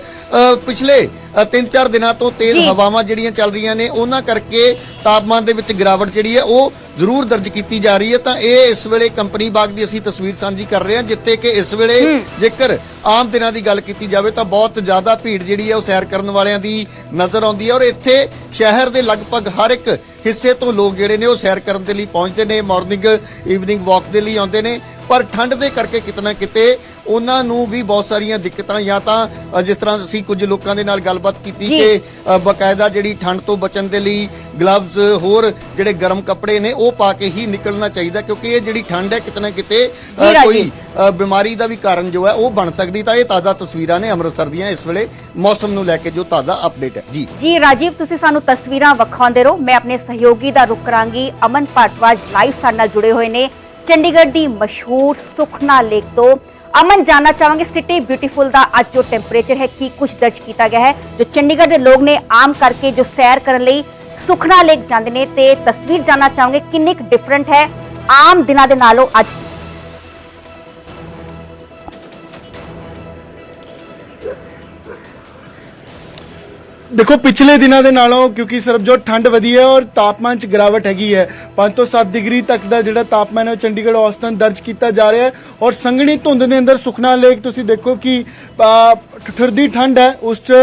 ਪਿਛਲੇ 3-4 ਦਿਨਾਂ ਤੋਂ ਤੇਜ਼। ਹਵਾਵਾਂ ਜਿਹੜੀਆਂ ਚੱਲ ਰਹੀਆਂ ਨੇ ਉਹਨਾਂ ਕਰਕੇ ਤਾਪਮਾਨ ਦੇ ਵਿੱਚ ਗਿਰਾਵਟ ਜਿਹੜੀ ਹੈ ਉਹ ਜ਼ਰੂਰ ਦਰਜ ਕੀਤੀ ਜਾ ਰਹੀ ਹੈ। ਤਾਂ ਇਹ ਇਸ ਵੇਲੇ ਕੰਪਨੀ ਬਾਗ ਦੀ ਅਸੀਂ ਤਸਵੀਰ ਸਾਂਝੀ ਕਰ ਰਹੇ ਹਾਂ ਜਿੱਥੇ ਕਿ ਇਸ ਵੇਲੇ ਜੇਕਰ ਆਮ ਦਿਨਾਂ ਦੀ ਗੱਲ ਕੀਤੀ ਜਾਵੇ ਤਾਂ ਬਹੁਤ ਜ਼ਿਆਦਾ ਭੀੜ ਜਿਹੜੀ ਹੈ ਉਹ ਸੈਰ ਕਰਨ ਵਾਲਿਆਂ ਦੀ ਨਜ਼ਰ ਆਉਂਦੀ ਹੈ। ਔਰ ਇੱਥੇ ਸ਼ਹਿਰ ਦੇ ਲਗਭਗ ਹਰ ਇੱਕ ਹਿੱਸੇ ਤੋਂ ਲੋਕ ਜਿਹੜੇ ਨੇ ਉਹ ਸੈਰ ਕਰਨ ਦੇ ਲਈ ਪਹੁੰਚਦੇ ਨੇ ਮਾਰਨਿੰਗ ਈਵਨਿੰਗ ਵਾਕ ਦੇ ਲਈ ਆਉਂਦੇ ਨੇ। ਪਰ ਠੰਡ ਦੇ ਕਰਕੇ ਕਿਤਨਾ ਕਿਤੇ ਉਹਨਾਂ ਨੂੰ ਵੀ ਬਹੁਤ ਸਾਰੀਆਂ ਦਿੱਕਤਾਂ ਜਾਂ ਤਾਂ ਜਿਸ ਤਰ੍ਹਾਂ ਅਸੀਂ ਕੁਝ ਲੋਕਾਂ ਦੇ ਨਾਲ ਗੱਲਬਾਤ ਕੀਤੀ। ਕਿ ਅ, ਬਕਾਇਦਾ ਜਿਹੜੀ ਠੰਡ ਤੋਂ ਬਚਣ ਦੇ ਲਈ ਗਲਵਜ਼ ਹੋਰ ਜਿਹੜੇ ਗਰਮ ਕੱਪੜੇ ਨੇ ਉਹ ਪਾ ਕੇ ਹੀ ਨਿਕਲਣਾ ਚਾਹੀਦਾ ਕਿਉਂਕਿ ਇਹ ਜਿਹੜੀ ਠੰਡ ਹੈ ਕਿਤਨਾ ਕਿਤੇ ਅ, ਜੀ ਰਾਜੀਵ। ਕੋਈ ਅ, ਬਿਮਾਰੀ ਦਾ ਵੀ ਕਾਰਨ ਜੋ ਹੈ ਉਹ ਬਣ ਸਕਦੀ ਤਾਂ ਇਹ ਤਾਜ਼ਾ ਤਸਵੀਰਾਂ ਨੇ ਅੰਮ੍ਰਿਤਸਰ ਦੀਆਂ ਇਸ ਵੇਲੇ ਮੌਸਮ ਨੂੰ ਲੈ ਕੇ ਜੋ ਤਾਜ਼ਾ ਅਪਡੇਟ ਹੈ। ਜੀ। ਜੀ ਰਾਜੀਵ ਤੁਸੀਂ ਸਾਨੂੰ ਤਸਵੀਰਾਂ ਵਿਖਾਉਂਦੇ ਰਹੋ। ਮੈਂ ਆਪਣੇ ਸਹਿਯੋਗੀ ਦਾ ਰੁਕ ਕਰਾਂਗੀ। ਅਮਨ ਪਾਟਵਾਜ ਲਾਈਵ ਸਾਡੇ ਨਾਲ ਜੁੜੇ ਹੋਏ ਨੇ। ਚੰਡੀਗੜ੍ਹ ਦੀ ਮਸ਼ਹੂਰ ਸੁਖਨਾ ਲੇਕ ਤੋਂ ਅਮਨ, ਜਾਨਣਾ ਚਾਹਾਂਗੇ ਸਿਟੀ ਬਿਊਟੀਫੁਲ ਦਾ। ਅੱਜ ਜੋ ਟੈਂਪਰੇਚਰ ਹੈ, ਕੀ ਕੁਝ ਦਰਜ ਕੀਤਾ ਗਿਆ ਹੈ? ਜੋ ਚੰਡੀਗੜ੍ਹ ਦੇ ਲੋਕ ਨੇ ਆਮ ਕਰਕੇ ਜੋ ਸੈਰ ਕਰਨ ਲਈ ਸੁਖਨਾ ਲੇਕ ਜਾਂਦੇ ਨੇ, ਤੇ ਤਸਵੀਰ ਜਾਨਣਾ ਚਾਹਾਂਗੇ ਕਿੰਨੀ ਕੁ ਡਿਫਰੈਂਟ ਹੈ। ਆਮ ਦਿਨਾਂ ਦੇ ਨਾਲੋਂ ਅੱਜ ਦੇਖੋ ਪਿਛਲੇ ਦਿਨਾਂ ਦੇ ਨਾਲੋਂ ਕਿਉਂਕਿ ਸਰਬਜੋਤ ਠੰਡ ਵਧੀ ਹੈ ਔਰ ਤਾਪਮਾਨ 'ਚ ਗਿਰਾਵਟ ਹੈਗੀ ਹੈ। 5 ਤੋਂ 7 ਡਿਗਰੀ ਤੱਕ ਦਾ ਜਿਹੜਾ ਤਾਪਮਾਨ ਹੈ ਉਹ ਚੰਡੀਗੜ੍ਹ ਔਸਤਨ ਦਰਜ ਕੀਤਾ ਜਾ ਰਿਹਾ ਹੈ। ਔਰ ਸੰਘਣੀ ਧੁੰਦ ਦੇ ਅੰਦਰ ਸੁਖਨਾ ਲੇਕ ਤੁਸੀਂ ਦੇਖੋ ਕਿ ਅ, ਠੰਡ ਹੈ। ਉਸ 'ਚ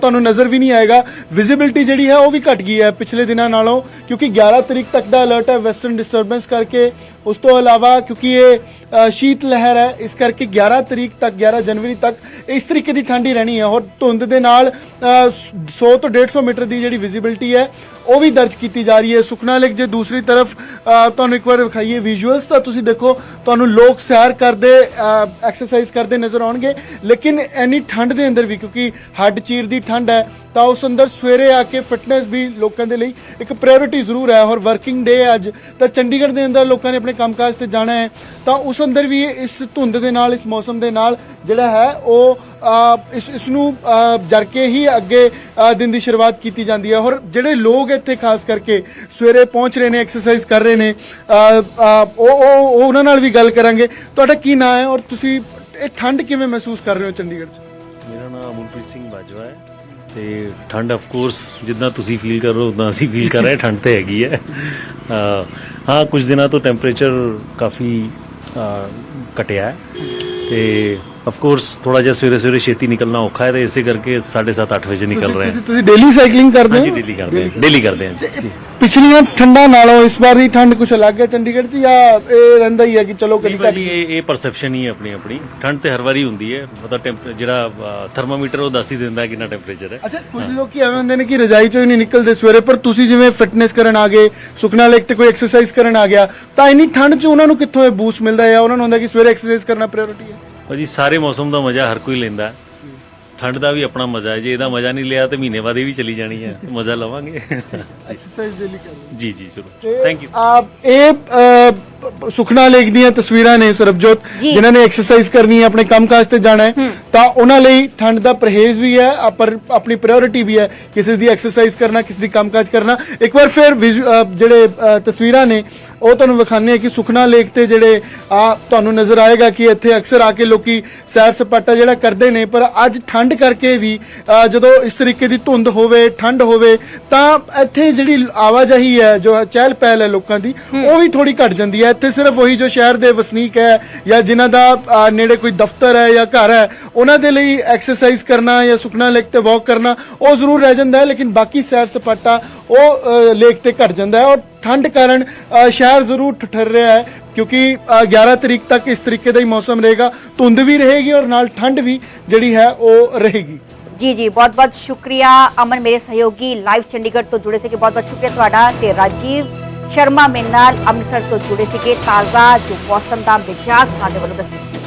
ਤੁਹਾਨੂੰ ਨਜ਼ਰ ਵੀ ਨਹੀਂ ਆਏਗਾ। ਵਿਜ਼ਿਬਿਲਟੀ ਜਿਹੜੀ ਹੈ ਉਹ ਵੀ ਘਟ ਗਈ ਹੈ ਪਿਛਲੇ ਦਿਨਾਂ ਨਾਲੋਂ ਕਿਉਂਕਿ 11 ਤਰੀਕ ਤੱਕ ਦਾ ਅਲਰਟ ਹੈ। ਵੈਸਟਰਨ ਡਿਸਟਰਬੈਂਸ ਕਰਕੇ ਉਸ ਤੋਂ ਇਲਾਵਾ ਕਿਉਂਕਿ ਇਹ ਸ਼ੀਤ ਲਹਿਰ ਹੈ ਇਸ ਕਰਕੇ 11 ਤਰੀਕ ਤੱਕ 11 ਜਨਵਰੀ ਤੱਕ ਇਸ ਤਰੀਕੇ ਦੀ ਠੰਡ ਹੀ ਰਹਿਣੀ ਹੈ ਔਰ ਧੁੰਦ ਦੇ ਨਾਲ ਅ, 100 ਤੋਂ 150 ਮੀਟਰ ਦੀ ਜਿਹੜੀ ਵਿਜ਼ਿਬਿਲਟੀ ਹੈ ਉਹ ਵੀ ਦਰਜ ਕੀਤੀ ਜਾ ਰਹੀ ਹੈ ਸੁਖਨਾ ਲੇਕ ਜੇ ਦੂਸਰੀ ਤਰਫ ਤੁਹਾਨੂੰ ਇੱਕ ਵਾਰ ਵਿਖਾਈਏ ਵਿਜ਼ੂਅਲਸ ਤਾਂ ਤੁਸੀਂ ਦੇਖੋ ਤੁਹਾਨੂੰ ਲੋਕ ਸੈਰ ਕਰਦੇ ਐਕਸਰਸਾਈਜ਼ ਕਰਦੇ ਨਜ਼ਰ ਆਉਣਗੇ ਲੇਕਿਨ ਐਨੀ ਠੰਡ ਦੇ ਅੰਦਰ ਵੀ ਕਿਉਂਕਿ ਹੱਡ ਚੀਰ ਦੀ ਠੰਡ ਹੈ ਤਾਂ ਉਸ ਅੰਦਰ ਸਵੇਰੇ ਆ ਕੇ ਫਿਟਨੈਸ ਵੀ ਲੋਕਾਂ ਦੇ ਲਈ ਇੱਕ ਪ੍ਰਾਇੋਰਟੀ ਜ਼ਰੂਰ ਹੈ ਔਰ ਵਰਕਿੰਗ ਡੇ ਅੱਜ ਤਾਂ ਚੰਡੀਗੜ੍ਹ ਦੇ ਅੰਦਰ ਲੋਕਾਂ ਨੇ ਆਪਣੇ ਕੰਮਕਾਜ ਤੇ ਜਾਣਾ ਹੈ ਤਾਂ ਉਸ ਅੰਦਰ ਵੀ ਇਸ ਧੁੰਦ ਦੇ ਨਾਲ ਇਸ ਮੌਸਮ ਦੇ ਨਾਲ ਜਿਹੜਾ ਹੈ ਉਹ ਅ, ਇਸ ਇਸ ਨੂੰ ਜਰ ਕੇ ਹੀ ਅੱਗੇ ਦਿਨ ਦੀ ਸ਼ੁਰੂਆਤ ਕੀਤੀ ਜਾਂਦੀ ਹੈ। ਔਰ ਜਿਹੜੇ ਲੋਕ ਇੱਥੇ ਖਾਸ ਕਰਕੇ ਸਵੇਰੇ ਪਹੁੰਚ ਰਹੇ ਨੇ ਐਕਸਰਸਾਈਜ਼ ਕਰ ਰਹੇ ਨੇ ਉਹ ਉਹ ਉਹਨਾਂ ਨਾਲ ਵੀ ਗੱਲ ਕਰਾਂਗੇ। ਤੁਹਾਡਾ ਕੀ ਨਾਮ ਹੈ ਔਰ ਤੁਸੀਂ ਇਹ ਠੰਡ ਕਿਵੇਂ ਮਹਿਸੂਸ ਕਰ ਰਹੇ ਹੋ ਚੰਡੀਗੜ੍ਹ 'ਚ? ਮੇਰਾ ਨਾਮ ਮਨਪ੍ਰੀਤ ਸਿੰਘ ਬਾਜਵਾ ਹੈ ਤੇ ਠੰਡ ਆਫ ਕੋਰਸ ਜਿੱਦਾਂ ਤੁਸੀਂ ਫੀਲ ਕਰ ਰਹੇ ਹੋ ਉਦਾਂ ਅਸੀਂ ਫੀਲ ਕਰ ਰਹੇ ਠੰਡ ਤੇ ਹੈਗੀ ਹੈ। ਹਾਂ ਕੁਝ ਦਿਨਾਂ ਤੋਂ ਟੈਂਪਰੇਚਰ ਕਾਫੀ ਘਟਿਆ ਹੈ ਤੇ ਆਫ ਕੋਰਸ ਥੋੜਾ ਜਿਹਾ ਸਵੇਰੇ ਸਵੇਰੇ ਛੇਤੀ ਨਿਕਲਣਾ ਔਖਾ ਹੈ ਤੇ ਇਸੇ ਕਰਕੇ 7:30 8 ਵਜੇ ਨਿਕਲ ਰਹੇ ਹਾਂ। ਤੁਸੀਂ ਡੇਲੀ ਸਾਈਕਲਿੰਗ ਕਰਦੇ ਹਾਂਜੀ ਹੋ? ਡੇਲੀ ਕਰਦੇ ਹਾਂ ਡੇਲੀ ਕਰਦੇ ਹਾਂ ਜੀ। ਪਿਛਲੀਆਂ ਠੰਡਾਂ ਨਾਲੋਂ ਇਸ ਵਾਰ ਦੀ ਠੰਡ ਕੁਝ ਅਲੱਗ ਹੈ ਚੰਡੀਗੜ੍ਹ 'ਚ ਜਾਂ ਇਹ ਰਹਿੰਦਾ ਹੀ ਹੈ ਕਿ ਚਲੋ ਕਦੀ ਭਾਜੀ ਇਹ ਇਹ ਪਰਸੈਪਸ਼ਨ ਹੀ ਹੈ ਆਪਣੀ ਆਪਣੀ। ਠੰਡ ਤੇ ਹਰ ਵਾਰੀ ਹੁੰਦੀ ਹੈ। ਮਤਲਬ ਟੈਂਪ ਜਿਹੜਾ ਥਰਮਾਮੀਟਰ ਉਹ ਦੱਸ ਹੀ ਦਿੰਦਾ ਕਿੰਨਾ ਟੈਂਪਰੇਚਰ ਹੈ। ਅੱਛਾ ਕੁਝ ਲੋਕੀ ਐਵੇਂ ਹੁੰਦੇ ਨੇ ਕਿ ਰਜਾਈ ਚੋਂ ਹੀ ਨਹੀਂ ਨਿਕਲਦੇ ਸਵੇਰੇ ਪਰ ਤੁਸੀਂ ਜਿਵੇਂ ਫਿਟਨੈਸ ਕਰਨ ਆ ਗਏ ਸੁਖਨਾ ਲੇਕ ਤੇ ਕੋਈ ਐਕਸਰਸਾਈਜ਼ ਕਰਨ ਆ ਗਿਆ ਤਾਂ ਇੰਨੀ ਠੰਡ 'ਚ ਉਹਨਾਂ ਨੂੰ ਕਿੱਥੋਂ ਇਹ ਬੂਸਟ ਮਿਲਦਾ ਹੈ ਉਹਨਾਂ ਨੂੰ ਹੁੰਦਾ ਕਿ ਸਵੇਰੇ ਐਕਸਰਸਾਈਜ਼ ਕਰਨਾ ਪ੍ਰਾਇੋਰਟੀ ਹੈ? ਭਾਜੀ ਸਾਰੇ ਮੌਸਮ ਦਾ ਮਜ਼ਾ ਹਰ ਕੋਈ ਲੈਂਦਾ ਹੈ। ਠੰਡ ਦਾ ਵੀ ਆਪਣਾ ਮਜ਼ਾ ਹੈ। ਜੇ ਇਹਦਾ ਮਜ਼ਾ ਨਹੀਂ ਲਿਆ ਤੇ ਮਹੀਨੇ ਬਾਅਦ ਇਹ ਵੀ ਚਲੀ ਜਾਣੀ ਹੈ। ਮਜ਼ਾ ਲਵਾਂਗੇ। ਐਕਸਰਸਾਈਜ਼ ਦੇ ਲਈ ਕਰ ਜੀ ਜੀ ਚਲੋ ਥੈਂਕ ਯੂ ਆਪ ਇਹ ਅ, ਸੁਖਨਾ ਲੇਕ ਦੀਆਂ ਤਸਵੀਰਾਂ ਨੇ ਸਰਬਜੋਤ। ਜਿਨ੍ਹਾਂ ਨੇ ਐਕਸਰਸਾਈਜ਼ ਕਰਨੀ ਹੈ ਆਪਣੇ ਕੰਮਕਾਜ ਤੇ ਜਾਣਾ ਹੈ ਤਾਂ ਉਹਨਾਂ ਲਈ ਠੰਡ ਦਾ ਪਰਹੇਜ਼ ਵੀ ਹੈ ਪਰ ਆਪਣੀ ਪ੍ਰਾਇੋਰਟੀ ਵੀ ਹੈ ਕਿਸੇ ਦੀ ਐਕਸਰਸਾਈਜ਼ ਕਰਨਾ ਕਿਸੇ ਦੀ ਕੰਮਕਾਜ ਕਰਨਾ। ਇੱਕ ਵਾਰ ਫਿਰ ਜਿਹੜੇ ਤਸਵੀਰਾਂ ਨੇ ਉਹ ਤੁਹਾਨੂੰ ਵਿਖਾਉਂਦੇ ਆ ਕਿ ਸੁਖਨਾ ਲੇਕ ਤੇ ਜਿਹੜੇ ਆ ਤੁਹਾਨੂੰ ਨਜ਼ਰ ਆਏਗਾ ਕਿ ਇੱਥੇ ਅਕਸਰ ਆ ਕੇ ਲੋਕੀ ਸੈਰ ਸਪਾਟਾ ਜਿਹੜਾ ਕਰਦੇ ਨੇ ਪਰ ਅੱਜ ਠੰਡ ਕਰਕੇ ਵੀ ਜਦੋਂ ਇਸ ਤਰੀਕੇ ਦੀ ਧੁੰਦ ਹੋਵੇ ਠੰਡ ਹੋਵੇ ਤਾਂ ਇੱਥੇ ਜਿਹੜੀ ਆਵਾਜਾਈ ਹੈ ਜੋ ਚਹਿਲ ਪਹਿਲ ਹੈ ਲੋਕਾਂ ਦੀ ਉਹ ਵੀ ਥੋੜੀ ਘਟ ਜਾਂਦੀ ਹੈ। ਇੱਥੇ ਸਿਰਫ ਉਹੀ ਜੋ ਸ਼ਹਿਰ ਦੇ ਵਸਨੀਕ ਹੈ ਜਾਂ ਜਿਨ੍ਹਾਂ ਦਾ ਅ, ਨੇੜੇ ਕੋਈ ਦਫ਼ਤਰ ਹੈ ਜਾਂ ਘਰ ਹੈ ਉਹਨਾਂ ਦੇ ਲਈ ਐਕਸਰਸਾਈਜ਼ ਕਰਨਾ ਜਾਂ ਸੁਖਨਾ ਲੇਕ ਤੇ ਵਾਕ ਕਰਨਾ ਉਹ ਜ਼ਰੂਰ ਰਹਿ ਜਾਂਦਾ ਹੈ ਲੇਕਿਨ ਬਾਕੀ ਸੈਰ ਸਪਾਟਾ ਉਹ ਅ, ਲੇਕ ਤੇ ਘਟ ਜਾਂਦਾ ਹੈ। ਔਰ ਠੰਡ ਕਾਰਨ ਅ, ਸ਼ਹਿਰ ਜ਼ਰੂਰ ਠਰ ਰਿਹਾ ਹੈ ਕਿਉਂਕਿ ਅ, 11 ਤਰੀਕ ਤੱਕ ਇਸ ਤਰੀਕੇ ਦਾ ਹੀ ਮੌਸਮ ਰਹੇਗਾ। ਧੁੰਦ ਵੀ ਰਹੇਗੀ ਔਰ ਨਾਲ ਠੰਡ ਵੀ ਜਿਹੜੀ ਹੈ ਉਹ ਰਹੇਗੀ। ਜੀ ਜੀ ਬਹੁਤ ਬਹੁਤ ਸ਼ੁਕਰੀਆ ਅਮਨ ਮੇਰੇ ਸਹਿਯੋਗੀ ਲਾਈਵ ਚੰਡੀਗੜ੍ਹ ਤੋਂ ਜੁੜੇ ਸੀਗੇ ਬਹੁਤ ਬਹੁਤ ਸ਼ੁਕਰੀਆ ਤੁਹਾਡਾ ਤੇ ਰਾਜੀਵ ਸ਼ਰਮਾ ਮੇਰੇ ਨਾਲ ਅੰਮ੍ਰਿਤਸਰ ਤੋਂ ਜੁੜੇ ਸੀਗੇ ਤਾਜ਼ਾ ਜੋ ਮੌਸਮ ਦਾ ਮਿਜਾਜ਼ ਤੁਹਾਡੇ ਵੱਲੋਂ ਦੱਸਿਆ